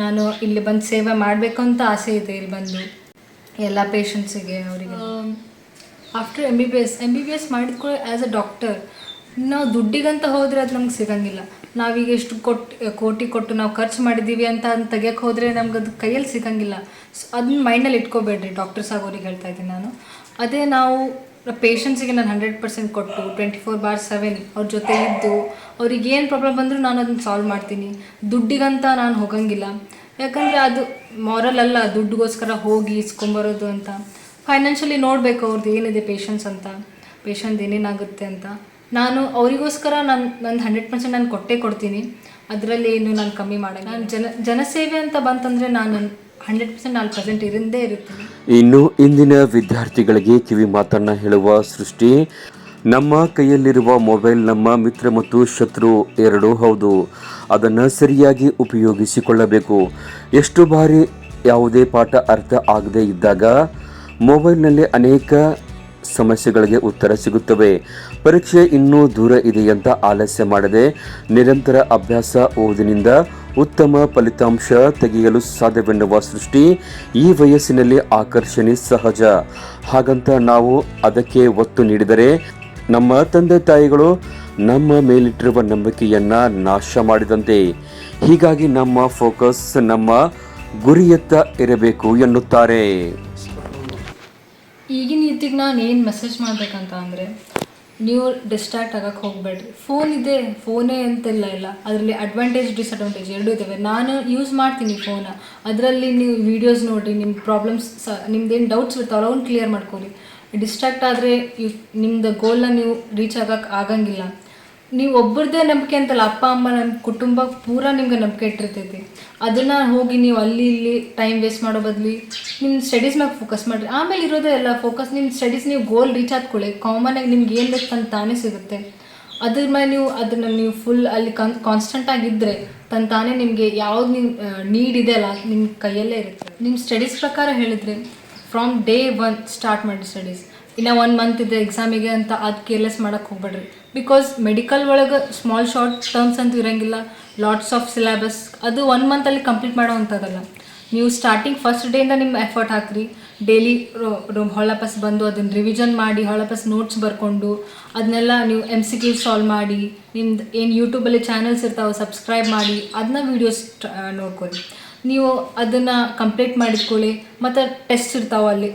ನಾನು ಇಲ್ಲಿ ಬಂದು ಸೇವೆ ಮಾಡಬೇಕು ಅಂತ ಆಸೆ ಇದೆ ಇಲ್ಲಿ ಬಂದು. ಎಲ್ಲ ಪೇಷಂಟ್ಸಿಗೆ ಅವರಿಗೆ. After M B B S M B B S ಮಾಡಿದ್ಕೊಳ್ಳಿ as a doctor ನಾವು ದುಡ್ಡಿಗಂತ ಹೋದರೆ ಅದು ನಮ್ಗೆ ಸಿಗಂಗಿಲ್ಲ. ನಾವೀಗ ಎಷ್ಟು ಕೊಟ್ಟು ಕೋಟಿ ಕೊಟ್ಟು ನಾವು ಖರ್ಚು ಮಾಡಿದ್ದೀವಿ ಅಂತ ಅದನ್ನ ತೆಗಿಯಕ್ಕೆ ಹೋದರೆ ನಮ್ಗೆ ಅದು ಕೈಯಲ್ಲಿ ಸಿಗಂಗಿಲ್ಲ. ಸೊ ಅದನ್ನ ಮೈಂಡಲ್ಲಿ ಇಟ್ಕೋಬೇಡ್ರಿ. ಡಾಕ್ಟರ್ಸ್ ಆಗೋರಿಗೆ ಹೇಳ್ತಾ ಇದ್ದೀನಿ ನಾನು. ಅದೇ ನಾವು ಪೇಷಂಟ್ಸಿಗೆ ನಾನು ಹಂಡ್ರೆಡ್ ಪರ್ಸೆಂಟ್ ಕೊಟ್ಟು ಟ್ವೆಂಟಿ ಫೋರ್ ಬಾರ್ ಸೆವೆನ್ ಅವ್ರ ಜೊತೆ ಇದ್ದು, ಅವ್ರಿಗೆ ಏನು ಪ್ರಾಬ್ಲಮ್ ಬಂದರೂ ನಾನು ಅದನ್ನ ಸಾಲ್ವ್ ಮಾಡ್ತೀನಿ. ದುಡ್ಡಿಗಂತ ನಾನು ಹೋಗಂಗಿಲ್ಲ. ಯಾಕಂದರೆ ಅದು ಮಾರಲ್ ಅಲ್ಲ, ದುಡ್ಡಿಗೋಸ್ಕರ ಹೋಗಿ ಇಸ್ಕೊಂಬರೋದು ಅಂತ. ಫೈನಾನ್ಷಿಯಲಿ ನೋಡಬೇಕು ಅವ್ರದ್ದು ಏನಿದೆ ಪೇಷನ್ಸ್ ಅಂತ. ಪೇಷಂಟ್ ಏನೇನಾಗುತ್ತೆ ಅಂತ. ನಾನು ಅವರಿಗೋಸ್ಕರ ನಾನು ನನ್ನ ಹಂಡ್ರೆಡ್ ಪರ್ಸೆಂಟ್ ನಾನು ಕೊಟ್ಟೇ ಕೊಡ್ತೀನಿ. ಅದರಲ್ಲಿ ಏನು ನಾನು ಕಮ್ಮಿ ಮಾಡಲ್ಲ. ನಾನು ಜನ, ಜನಸೇವೆ ಅಂತ ಬಂತಂದರೆ ನಾನು ಹಂಡ್ರೆಡ್ ಪರ್ಸೆಂಟ್ ನಾನು ಪ್ರೆಸೆಂಟ್ ಇರಿಂದೇ ಇರುತ್ತೆ ಇನ್ನು ಇಂದಿನ ವಿದ್ಯಾರ್ಥಿಗಳಿಗೆ ಕಿವಿ ಮಾತನ್ನ ಹೇಳುವ ಸೃಷ್ಟಿ. ನಮ್ಮ ಕೈಯಲ್ಲಿರುವ ಮೊಬೈಲ್ ನಮ್ಮ ಮಿತ್ರ ಮತ್ತು ಶತ್ರು ಎರಡೂ ಹೌದು. ಅದನ್ನು ಸರಿಯಾಗಿ ಉಪಯೋಗಿಸಿಕೊಳ್ಳಬೇಕು. ಎಷ್ಟು ಬಾರಿ ಯಾವುದೇ ಪಾಠ ಅರ್ಥ ಆಗದೇ ಇದ್ದಾಗ ಮೊಬೈಲ್ನಲ್ಲಿ ಅನೇಕ ಸಮಸ್ಯೆಗಳಿಗೆ ಉತ್ತರ ಸಿಗುತ್ತವೆ. ಪರೀಕ್ಷೆ ಇನ್ನೂ ದೂರ ಇದೆಯಂತ ಆಲಸ್ಯ ಮಾಡದೆ ನಿರಂತರ ಅಭ್ಯಾಸ ಓದಿನಿಂದ ಉತ್ತಮ ಫಲಿತಾಂಶ ತೆಗೆಯಲು ಸಾಧ್ಯವೆನ್ನುವ ಸೃಷ್ಟಿ ಈ ವಯಸ್ಸಿನಲ್ಲಿ ಆಕರ್ಷಣೆ ಸಹಜ. ಹಾಗಂತ ನಾವು ಅದಕ್ಕೆ ಒತ್ತು ನೀಡಿದರೆ ನಮ್ಮ ತಂದೆ ತಾಯಿಗಳು ನಮ್ಮ ಮೇಲಿಟ್ಟಿರುವ ನಂಬಿಕೆಯನ್ನ ನಾಶ ಮಾಡಿದಂತೆ. ಹೀಗಾಗಿ ನಮ್ಮ ಫೋಕಸ್ ನಮ್ಮ ಗುರಿಯತ್ತ ಇರಬೇಕು ಎನ್ನುತ್ತಾರೆ. ಈಗಿನ ಇದ್ದಿಗೆ ನಾನು ಏನು ಮೆಸೇಜ್ ಮಾಡಬೇಕಂತ ಅಂದರೆ, ನೀವು ಡಿಸ್ಟ್ರಾಕ್ಟ್ ಆಗೋಕ್ಕೆ ಹೋಗಬೇಡ್ರಿ. ಫೋನ್ ಇದೆ ಫೋನೇ ಅಂತೆಲ್ಲ ಇಲ್ಲ. ಅದರಲ್ಲಿ ಅಡ್ವಾಂಟೇಜ್ ಡಿಸ್ಅಡ್ವಾಂಟೇಜ್ ಎರಡೂ ಇದ್ದಾವೆ ನಾನು ಯೂಸ್ ಮಾಡ್ತೀನಿ ಫೋನ ಅದರಲ್ಲಿ ನೀವು ವೀಡಿಯೋಸ್ ನೋಡಿ ನಿಮ್ಮ ಪ್ರಾಬ್ಲಮ್ಸ್ ಸ ನಿಮ್ದೇನು ಡೌಟ್ಸ್ ಇರ್ತಾವಲ್ಲ, ಅವ್ನು ಕ್ಲಿಯರ್ ಮಾಡ್ಕೊಳ್ಳಿ ಡಿಸ್ಟ್ರಾಕ್ಟ್ ಆದರೆ ನಿಮ್ದು ಗೋಲ್ನ ನೀವು ರೀಚ್ ಆಗೋಕ್ಕೆ ಆಗಂಗಿಲ್ಲ. ನೀವು ಒಬ್ಬರದೇ ನಂಬಿಕೆ ಅಂತಲ್ಲ, ಅಪ್ಪ, ಅಮ್ಮ ನಮ್ಮ ಕುಟುಂಬ ಪೂರ ನಿಮ್ಗೆ ನಂಬಿಕೆ ಇಟ್ಟಿರ್ತೈತಿ. ಅದನ್ನು ಹೋಗಿ ನೀವು ಅಲ್ಲಿ ಇಲ್ಲಿ ಟೈಮ್ ವೇಸ್ಟ್ ಮಾಡೋ ಬದಲಿ ನಿಮ್ಮ ಸ್ಟಡೀಸ್ ಮ್ಯಾಗ ಫೋಕಸ್ ಮಾಡಿರಿ. ಆಮೇಲೆ ಇರೋದೇ ಎಲ್ಲ ಫೋಕಸ್ ನಿಮ್ಮ ಸ್ಟಡೀಸ್ ನೀವು ಗೋಲ್ ರೀಚ್ ಆಗಿಕೊಳ್ಳಿ ಕಾಮನ್ ಆಗಿ ನಿಮ್ಗೆ ಏನು ಬೇಕು ತಂದು ತಾನೇ ಸಿಗುತ್ತೆ. ಅದ್ರ ಮೇಲೆ ನೀವು ಅದನ್ನು ನೀವು ಫುಲ್ ಅಲ್ಲಿ ಕನ್ ಕಾನ್ಸ್ಟೆಂಟ್ ಆಗಿದ್ದರೆ ತನ್ನ ತಾನೇ ನಿಮಗೆ ಯಾವ್ದು ನಿಮ್ಮ ನೀಡ್ ಇದೆ ಅಲ್ಲ ನಿಮ್ಮ ಕೈಯಲ್ಲೇ ಇರುತ್ತೆ. ನಿಮ್ಮ ಸ್ಟಡೀಸ್ ಪ್ರಕಾರ ಹೇಳಿದರೆ ಫ್ರಾಮ್ ಡೇ ಒನ್ ಸ್ಟಾರ್ಟ್ ಮಾಡಿ ಸ್ಟಡೀಸ್ ಇನ್ನು ಒನ್ ಮಂತ್ ಇದೆ ಎಕ್ಸಾಮಿಗೆ ಅಂತ ಅದು ಕೇರ್ಲೆಸ್ ಮಾಡೋಕ್ಕೆ ಹೋಗ್ಬೇಡ್ರಿ. ಬಿಕಾಸ್ ಮೆಡಿಕಲ್ ಒಳಗೆ ಸ್ಮಾಲ್ ಶಾರ್ಟ್ ಟರ್ಮ್ಸ್ ಅಂತೂ ಇರೋಂಗಿಲ್ಲ. ಲಾಟ್ಸ್ ಆಫ್ ಸಿಲೆಬಸ್ ಅದು ಒನ್ ಮಂತಲ್ಲಿ ಕಂಪ್ಲೀಟ್ ಮಾಡೋ ನೀವು ಸ್ಟಾರ್ಟಿಂಗ್ ಫಸ್ಟ್ ಡೇಯಿಂದ ನಿಮ್ಮ ಎಫರ್ಟ್ ಹಾಕ್ರಿ. ಡೈಲಿ ಹೊಳಪಸ್ ಬಂದು ಅದನ್ನು ರಿವಿಷನ್ ಮಾಡಿ, ಹೊಳಪಸ್ ನೋಟ್ಸ್ ಬರ್ಕೊಂಡು ಅದನ್ನೆಲ್ಲ ನೀವು ಎಂ ಸಿ ಕ್ಯೂ ಸಾಲ್ವ್ ಮಾಡಿ, ನಿಮ್ದು ಏನು ಯೂಟ್ಯೂಬಲ್ಲಿ ಚಾನಲ್ಸ್ ಇರ್ತಾವೆ ಸಬ್ಸ್ಕ್ರೈಬ್ ಮಾಡಿ ಅದನ್ನ ವೀಡಿಯೋಸ್ ನೋಡ್ಕೊಳ್ಳಿ ನೀವು ಅದನ್ನು ಕಂಪ್ಲೀಟ್ ಮಾಡಿದ್ಕೊಳ್ಳಿ ಮತ್ತು ಟೆಸ್ಟ್ ಇರ್ತಾವೆ ಅಲ್ಲಿ.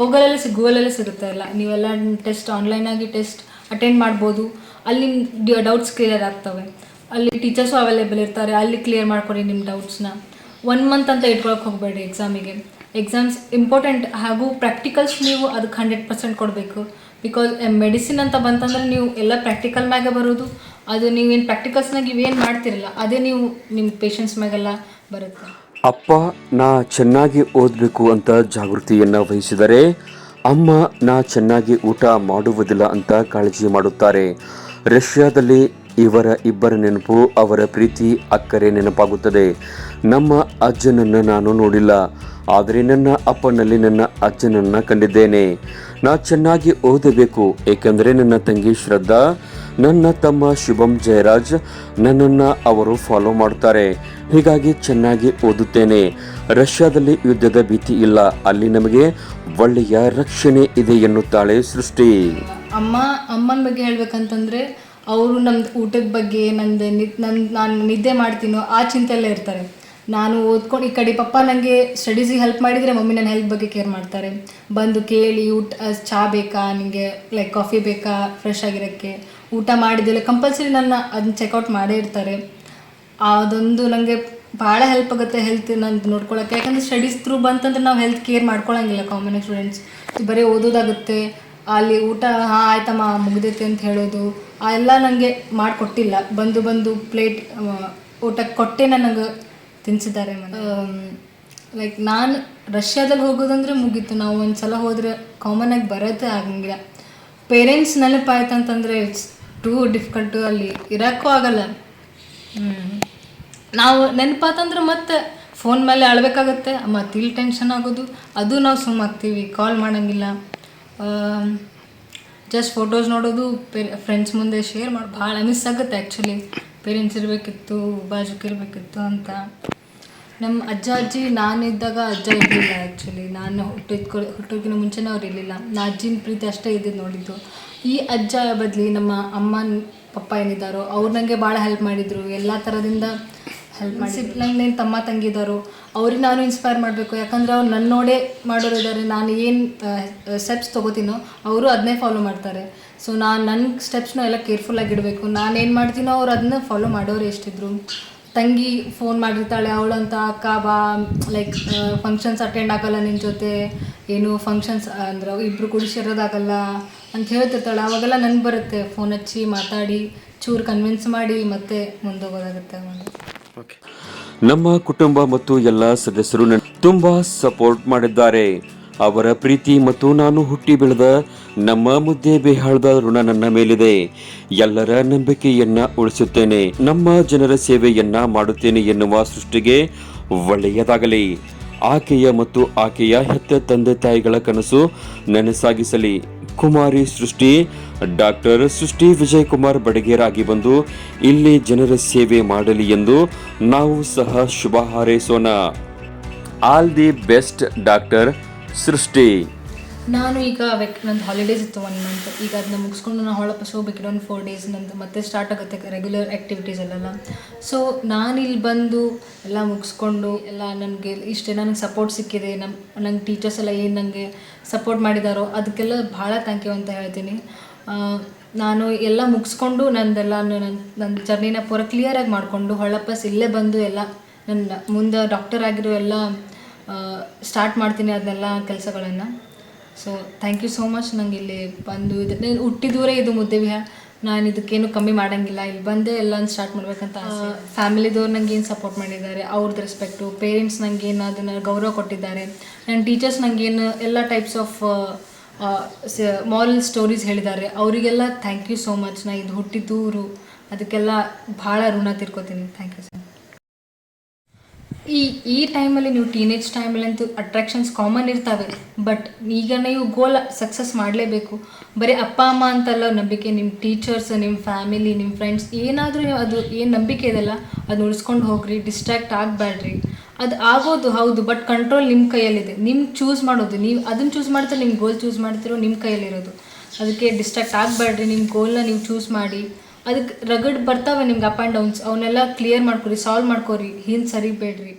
ಗೂಗಲಲ್ಲಿ ಸಿ ಗೂಗಲಲ್ಲೇ ಸಿಗುತ್ತೆ ಎಲ್ಲ. ನೀವೆಲ್ಲ ಟೆಸ್ಟ್ ಆನ್ಲೈನಾಗಿ ಟೆಸ್ಟ್ ಅಟೆಂಡ್ ಮಾಡ್ಬೋದು. ಅಲ್ಲಿ ಡೌಟ್ಸ್ ಕ್ಲಿಯರ್ ಆಗ್ತವೆ. ಅಲ್ಲಿ ಟೀಚರ್ಸು ಅವೈಲೇಬಲ್ ಇರ್ತಾರೆ. ಅಲ್ಲಿ ಕ್ಲಿಯರ್ ಮಾಡ್ಕೊಡಿ ನಿಮ್ಮ ಡೌಟ್ಸ್ನ ಒನ್ ಮಂತ್ ಅಂತ ಇಟ್ಕೊಳಕ್ಕೆ ಹೋಗಬೇಡಿ ಎಕ್ಸಾಮಿಗೆ ಎಕ್ಸಾಮ್ಸ್ ಇಂಪಾರ್ಟೆಂಟ್ ಹಾಗೂ ಪ್ರಾಕ್ಟಿಕಲ್ಸ್ ನೀವು ಅದಕ್ಕೆ ಹಂಡ್ರೆಡ್ ಪರ್ಸೆಂಟ್ ಕೊಡಬೇಕು. ಬಿಕಾಸ್ ಮೆಡಿಸಿನ್ ಅಂತ ಬಂತಂದ್ರೆ ನೀವು ಎಲ್ಲ ಪ್ರಾಕ್ಟಿಕಲ್ ಮ್ಯಾಗೆ ಬರೋದು. ಅದು ನೀವೇನು ಪ್ರಾಕ್ಟಿಕಲ್ಸ್ನಾಗ ಇವೇನು ಮಾಡ್ತಿರಲ್ಲ, ಅದೇ ನೀವು ನಿಮ್ಮ ಪೇಷಂಟ್ಸ್ ಮ್ಯಾಗೆಲ್ಲ ಅಪ್ಪ, ನಾ ಚೆನ್ನಾಗಿ ಓದಬೇಕು ಅಂತ ಜಾಗೃತಿಯನ್ನ ವಹಿಸಿದರೆ ಅಮ್ಮ, ನಾ ಚೆನ್ನಾಗಿ ಊಟ ಮಾಡುವುದಿಲ್ಲ ಅಂತ ಕಾಳಜಿ ಮಾಡುತ್ತಾರೆ. ರಷ್ಯಾದಲ್ಲಿ ಇವರ ಇಬ್ಬರ ನೆನಪು ಅವರ ಪ್ರೀತಿ ಅಕ್ಕರೆ ನೆನಪಾಗುತ್ತದೆ. ನಮ್ಮ ಅಜ್ಜನನ್ನು ನಾನು ನೋಡಿಲ್ಲ, ಆದರೆ ನನ್ನ ಅಪ್ಪನಲ್ಲಿ ನನ್ನ ಅಜ್ಜನನ್ನು ಕಂಡಿದ್ದೇನೆ. ನಾ ಚೆನ್ನಾಗಿ ಓದಬೇಕು, ಏಕೆಂದರೆ ನನ್ನ ತಂಗಿ ಶ್ರದ್ಧಾ, ನನ್ನ ತಮ್ಮ ಶುಭಂ ಜಯರಾಜ್ ನನ್ನನ್ನು ಅವರು ಫಾಲೋ ಮಾಡ್ತಾರೆ ಹೀಗಾಗಿ ಚೆನ್ನಾಗಿ ಓದುತ್ತೇನೆ. ರಷ್ಯಾದಲ್ಲಿ ಯುದ್ಧದ ಭೀತಿ ಇಲ್ಲ, ಅಲ್ಲಿ ನಮಗೆ ಒಳ್ಳೆಯ ರಕ್ಷಣೆ ಇದೆ ಎನ್ನುತ್ತಾಳೆ ಸೃಷ್ಟಿ. ಅಮ್ಮ, ಅಮ್ಮನ ಬಗ್ಗೆ ಹೇಳ್ಬೇಕಂತಂದ್ರೆ, ಅವರು ನಮ್ದು ಊಟದ ಬಗ್ಗೆ ನಂದು ನನ್ನ ನಾನು ನಿದ್ದೆ ಮಾಡ್ತೀನೋ ಆ ಚಿಂತೆಯಲ್ಲೇ ಇರ್ತಾರೆ. ನಾನು ಓದ್ಕೊಂಡು ಈ ಕಡೆ ಪಪ್ಪ ನನಗೆ ಸ್ಟಡೀಸಿಗೆ ಹೆಲ್ಪ್ ಮಾಡಿದರೆ ಮಮ್ಮಿ ನನ್ನ ಹೆಲ್ತ್ ಬಗ್ಗೆ ಕೇರ್ ಮಾಡ್ತಾರೆ. ಬಂದು ಕೇಳಿ ಊಟ ಚಾ ಬೇಕಾ ನಿಮಗೆ ಲೈಕ್ ಕಾಫಿ ಬೇಕಾ ಫ್ರೆಶ್ ಆಗಿರೋಕ್ಕೆ? ಊಟ ಮಾಡಿದ್ದೆಲ್ಲ ಕಂಪಲ್ಸರಿ ನನ್ನ ಅದನ್ನ ಚೆಕ್ಔಟ್ ಮಾಡೇ ಇರ್ತಾರೆ. ಅದೊಂದು ನನಗೆ ಭಾಳ ಹೆಲ್ಪ್ ಆಗುತ್ತೆ ಹೆಲ್ತ್ ನಾನು ನೋಡ್ಕೊಳಕ್ಕೆ. ಯಾಕಂದರೆ ಸ್ಟಡೀಸ್ ಥ್ರೂ ಬಂತಂದ್ರೆ ನಾವು ಹೆಲ್ತ್ ಕೇರ್ ಮಾಡ್ಕೊಳ್ಳೋಂಗಿಲ್ಲ ಕಾಮನ್ ಸ್ಟೂಡೆಂಟ್ಸ್ ಬರೀ ಓದೋದಾಗುತ್ತೆ, ಅಲ್ಲಿ ಊಟ, ಹಾಂ, ಆಯ್ತಮ್ಮ, ಮುಗಿದೈತೆ ಅಂತ ಹೇಳೋದು, ಆ ಎಲ್ಲ ನನಗೆ ಮಾಡಿಕೊಟ್ಟಿಲ್ಲ. ಬಂದು ಬಂದು ಪ್ಲೇಟ್ ಊಟಕ್ಕೆ ಕೊಟ್ಟೆ ನನಗೆ ತಿನ್ನಿಸಿದ್ದಾರೆ ಲೈಕ್ ನಾನು ರಷ್ಯಾದಲ್ಲಿ ಹೋಗೋದಂದ್ರೆ ಮುಗೀತು. ನಾವು ಒಂದು ಸಲ ಹೋದರೆ ಕಾಮನ್ ಆಗಿ ಬರೋದೇ ಆಗಂಗಿಲ್ಲ. ಪೇರೆಂಟ್ಸ್ ನೆನಪಾಯ್ತು ಅಂತಂದರೆ ಇಟ್ಸ್ ಟೂ ಡಿಫಿಕಲ್ಟು ಅಲ್ಲಿ ಇರೋಕ್ಕೂ ಆಗಲ್ಲ. ನಾವು ನೆನಪಾತಂದ್ರೆ ಮತ್ತೆ ಫೋನ್ ಮೇಲೆ ಅಳ್ಬೇಕಾಗತ್ತೆ. ಮತ್ತು ಇಲ್ಲಿ ಟೆನ್ಷನ್ ಆಗೋದು. ಅದು ನಾವು ಸುಮ್ಮಾಗ್ತೀವಿ ಕಾಲ್ ಮಾಡೋಂಗಿಲ್ಲ. ಜಸ್ಟ್ ಫೋಟೋಸ್ ನೋಡೋದು ಪೇ ಫ್ರೆಂಡ್ಸ್ ಮುಂದೆ ಶೇರ್ ಮಾಡಿ ಭಾಳ ಮಿಸ್ ಆಗುತ್ತೆ ಆ್ಯಕ್ಚುಲಿ ಪೇರೆಂಟ್ಸ್ ಇರಬೇಕಿತ್ತು ಬಾಜುಕ್ ಇರಬೇಕಿತ್ತು ಅಂತ. ನಮ್ಮ ಅಜ್ಜ ಅಜ್ಜಿ ನಾನಿದ್ದಾಗ ಅಜ್ಜ ಇರಲಿಲ್ಲ ಆ್ಯಕ್ಚುಲಿ ನಾನು ಹುಟ್ಟಿದ್ಕೊ ಹುಟ್ಟೋಕಿನ ಮುಂಚೆನೇ ಅವ್ರು ಇರಲಿಲ್ಲ. ನಾ ಅಜ್ಜಿನ ಪ್ರೀತಿ ಅಷ್ಟೇ ಇದ್ದಿದ್ದು ನೋಡಿದ್ದು. ಈ ಅಜ್ಜ ಬದಲಿ ನಮ್ಮ ಅಮ್ಮನ ಪಪ್ಪ ಏನಿದ್ದಾರೋ ಅವ್ರು ನನಗೆ ಭಾಳ ಹೆಲ್ಪ್ ಮಾಡಿದರು. ಎಲ್ಲ ಥರದಿಂದ ಹೆಲ್ಪ್ ಮಾಡಿ ನಂಗೆ ಏನು ತಮ್ಮ ತಂಗಿ ಇದ್ದಾರೋ ಅವ್ರಿಗೆ ನಾನು ಇನ್ಸ್ಪೈರ್ ಮಾಡಬೇಕು. ಯಾಕಂದರೆ ಅವ್ರು ನನ್ನ ನೋಡೇ ಮಾಡೋರು ಇದ್ದಾರೆ ನಾನು ಏನು ಸ್ಟೆಪ್ಸ್ ತೊಗೋತೀನೋ ಅವರು ಅದನ್ನೇ ಫಾಲೋ ಮಾಡ್ತಾರೆ. ಸೊ ನಾನು ನನ್ನ ಸ್ಟೆಪ್ಸ್ನ ಎಲ್ಲ ಕೇರ್ಫುಲ್ಲಾಗಿ ಇಡಬೇಕು. ನಾನು ಏನು ಮಾಡ್ತೀನೋ ಅವ್ರು ಅದನ್ನ ಫಾಲೋ ಮಾಡೋರು ಎಷ್ಟಿದ್ರು. ತಂಗಿ ಫೋನ್ ಮಾಡಿರ್ತಾಳೆ ಅವಳಂತ ಅಕ್ಕ, ಬಾ ಲೈಕ್ ಫಂಕ್ಷನ್ಸ್ ಅಟೆಂಡ್ ಆಗೋಲ್ಲ ನಿನ್ನ ಜೊತೆ. ಏನು ಫಂಕ್ಷನ್ಸ್ ಅಂದ್ರೆ ಇಬ್ಬರು ಕುಡಿಸಿರೋದಾಗಲ್ಲ ಅಂತ ಹೇಳ್ತಿರ್ತಾಳೆ. ಅವಾಗೆಲ್ಲ ನನಗೆ ಬರುತ್ತೆ. ಫೋನ್ ಹಚ್ಚಿ ಮಾತಾಡಿ, ಚೂರು ಕನ್ವಿನ್ಸ್ ಮಾಡಿ ಮತ್ತೆ ಮುಂದೋಗೋದಾಗುತ್ತೆ ನಮ್ಮ ಕುಟುಂಬ ಮತ್ತು ಎಲ್ಲ ಸದಸ್ಯರು ನನ್ನ ತುಂಬಾ ಸಪೋರ್ಟ್ ಮಾಡಿದ್ದಾರೆ. ಅವರ ಪ್ರೀತಿ ಮತ್ತು ನಾನು ಹುಟ್ಟಿ ಬೆಳೆದ ನಮ್ಮ ಮುದ್ದೆ ಬೇಹಾಳದ ಋಣ ನನ್ನ ಮೇಲಿದೆ. ಎಲ್ಲರ ನಂಬಿಕೆಯನ್ನ ಉಳಿಸುತ್ತೇನೆ. ನಮ್ಮ ಜನರ ಸೇವೆಯನ್ನ ಮಾಡುತ್ತೇನೆ ಎನ್ನುವ ಸೃಷ್ಟಿಗೆ ಒಳ್ಳೆಯದಾಗಲಿ. ಆಕೆಯ ಮತ್ತು ಆಕೆಯ ಹೆತ್ತ ತಂದೆ ತಾಯಿಗಳ ಕನಸು ನನಸಾಗಿಸಲಿ. ಕುಮಾರಿ ಸೃಷ್ಟಿ, ಡಾಕ್ಟರ್ ಸೃಷ್ಟಿ ವಿಜಯ್ ಕುಮಾರ್ ಬಡಗೇರಾಗಿ ಬಂದು ಇಲ್ಲಿ ಜನರ ಸೇವೆ ಮಾಡಲಿ ಎಂದು ನಾವು ಸಹ ಶುಭ ಹಾರೈಸೋಣ. All the best doctor Srishti. ನಾನು ಈಗ ವೆಕ್ ನಂದು ಹಾಲಿಡೇಸ್ ಇತ್ತು ಒನ್ ಮಂತ್ ಈಗ ಅದನ್ನ ಮುಗಿಸ್ಕೊಂಡು ನಾನು ಹೊಳಪಸ್ ಹೋಗ್ಬೇಕಿರೋ ಒಂದು ಫೋರ್ ಡೇಸ್ ನಂದು ಮತ್ತೆ ಸ್ಟಾರ್ಟ್ ಆಗುತ್ತೆ ರೆಗ್ಯುಲರ್ ಆ್ಯಕ್ಟಿವಿಟೀಸ್ ಅಲ್ಲೆಲ್ಲ. ಸೊ ನಾನು ಇಲ್ಲಿ ಬಂದು ಎಲ್ಲ ಮುಗಿಸ್ಕೊಂಡು ಎಲ್ಲ ನನಗೆ ಇಷ್ಟೇ ನನಗೆ ಸಪೋರ್ಟ್ ಸಿಕ್ಕಿದೆ. ನಮ್ಮ ನಂಗೆ ಟೀಚರ್ಸ್ ಎಲ್ಲ ಏನು ನನಗೆ ಸಪೋರ್ಟ್ ಮಾಡಿದಾರೋ ಅದಕ್ಕೆಲ್ಲ ಭಾಳ ಥ್ಯಾಂಕ್ ಯು ಅಂತ ಹೇಳ್ತೀನಿ. ನಾನು ಎಲ್ಲ ಮುಗಿಸ್ಕೊಂಡು ನಂದೆಲ್ಲ ನನ್ನ ನನ್ನ ಜರ್ನಿನ ಪೂರ ಕ್ಲಿಯರಾಗಿ ಮಾಡಿಕೊಂಡು ಹೊಳಪಸ್ ಇಲ್ಲೇ ಬಂದು ಎಲ್ಲ ನನ್ನ ಮುಂದೆ ಡಾಕ್ಟರ್ ಆಗಿರೋ ಎಲ್ಲ ಸ್ಟಾರ್ಟ್ ಮಾಡ್ತೀನಿ ಅದನ್ನೆಲ್ಲ ಕೆಲಸಗಳನ್ನು. So thank you so much ನಂಗೆ ಇಲ್ಲಿ ಬಂದು ಇದು ನಾನು ಹುಟ್ಟಿದೂರೇ ಇದು ಮುದ್ದೆ ವಿಹ. ನಾನು ಇದಕ್ಕೇನು ಕಮ್ಮಿ ಮಾಡಂಗಿಲ್ಲ. ಇಲ್ಲಿ ಬಂದೆ ಎಲ್ಲ ಸ್ಟಾರ್ಟ್ ಮಾಡ್ಬೇಕಂತ ಆಸೆ. ಫ್ಯಾಮಿಲಿದವ್ರು ನಂಗೆ ಏನು ಸಪೋರ್ಟ್ ಮಾಡಿದ್ದಾರೆ ಅವ್ರದ್ದು ರೆಸ್ಪೆಕ್ಟು ಪೇರೆಂಟ್ಸ್ ನಂಗೆ ಏನು ಅದನ್ನು ಗೌರವ ಕೊಟ್ಟಿದ್ದಾರೆ. ನನ್ನ ಟೀಚರ್ಸ್ ನಂಗೇನು ಎಲ್ಲ ಟೈಪ್ಸ್ ಆಫ್ ಮಾರಲ್ ಸ್ಟೋರೀಸ್ ಹೇಳಿದ್ದಾರೆ. ಅವರಿಗೆಲ್ಲ ಥ್ಯಾಂಕ್ ಯು ಸೋ ಮಚ್ ನಾ ಇದು ಹುಟ್ಟಿದ್ದೂರು ಅದಕ್ಕೆಲ್ಲ ಭಾಳ ಋಣ ತಿರ್ಕೋತೀನಿ. ಥ್ಯಾಂಕ್ ಯು ಸರ್ ಈ ಈ ಟೈಮಲ್ಲಿ ನೀವು ಟೀನೇಜ್ ಟೈಮಲ್ಲಂತೂ ಅಟ್ರಾಕ್ಷನ್ಸ್ ಕಾಮನ್ ಇರ್ತವೆ. ಬಟ್ ಈಗ ನೀವು ಗೋಲ್ ಸಕ್ಸಸ್ ಮಾಡಲೇಬೇಕು. ಬರೀ ಅಪ್ಪ, ಅಮ್ಮ ಅಂತಲ್ಲ ನಂಬಿಕೆ ನಿಮ್ಮ ಟೀಚರ್ಸ್ ನಿಮ್ಮ ಫ್ಯಾಮಿಲಿ ನಿಮ್ಮ ಫ್ರೆಂಡ್ಸ್ ಏನಾದರೂ ಅದು ಏನು ನಂಬಿಕೆ ಇದೆಲ್ಲ ಅದನ್ನ ಉಳಿಸ್ಕೊಂಡು ಹೋಗ್ರಿ ಡಿಸ್ಟ್ರಾಕ್ಟ್ ಆಗಬೇಡ್ರಿ ಅದು ಆಗೋದು ಹೌದು ಬಟ್ ಕಂಟ್ರೋಲ್ ನಿಮ್ಮ ಕೈಯಲ್ಲಿದೆ. ನಿಮ್ಗೆ ಚೂಸ್ ಮಾಡೋದು. ನೀವು ಅದನ್ನು ಚೂಸ್ ಮಾಡ್ತಾರೆ ನಿಮ್ಮ ಗೋಲ್ ಚೂಸ್ ಮಾಡ್ತಿರೋ ನಿಮ್ಮ ಕೈಯಲ್ಲಿರೋದು. ಅದಕ್ಕೆ ಡಿಸ್ಟ್ರಾಕ್ಟ್ ಆಗಬೇಡ್ರಿ ನಿಮ್ಮ ಗೋಲ್ನ ನೀವು ಚೂಸ್ ಮಾಡಿ. ಅದಕ್ಕೆ ರಗಡ್ ಬರ್ತಾವೆ ನಿಮ್ಗೆ ಅಪ್ ಆ್ಯಂಡ್ ಡೌನ್ಸ್ ಅವನ್ನೆಲ್ಲ ಕ್ಲಿಯರ್ ಮಾಡ್ಕೊರಿ ಸಾಲ್ವ್ ಮಾಡ್ಕೊರಿ ಹಿಂದೆ ಸರಿಬೇಡ್ರಿ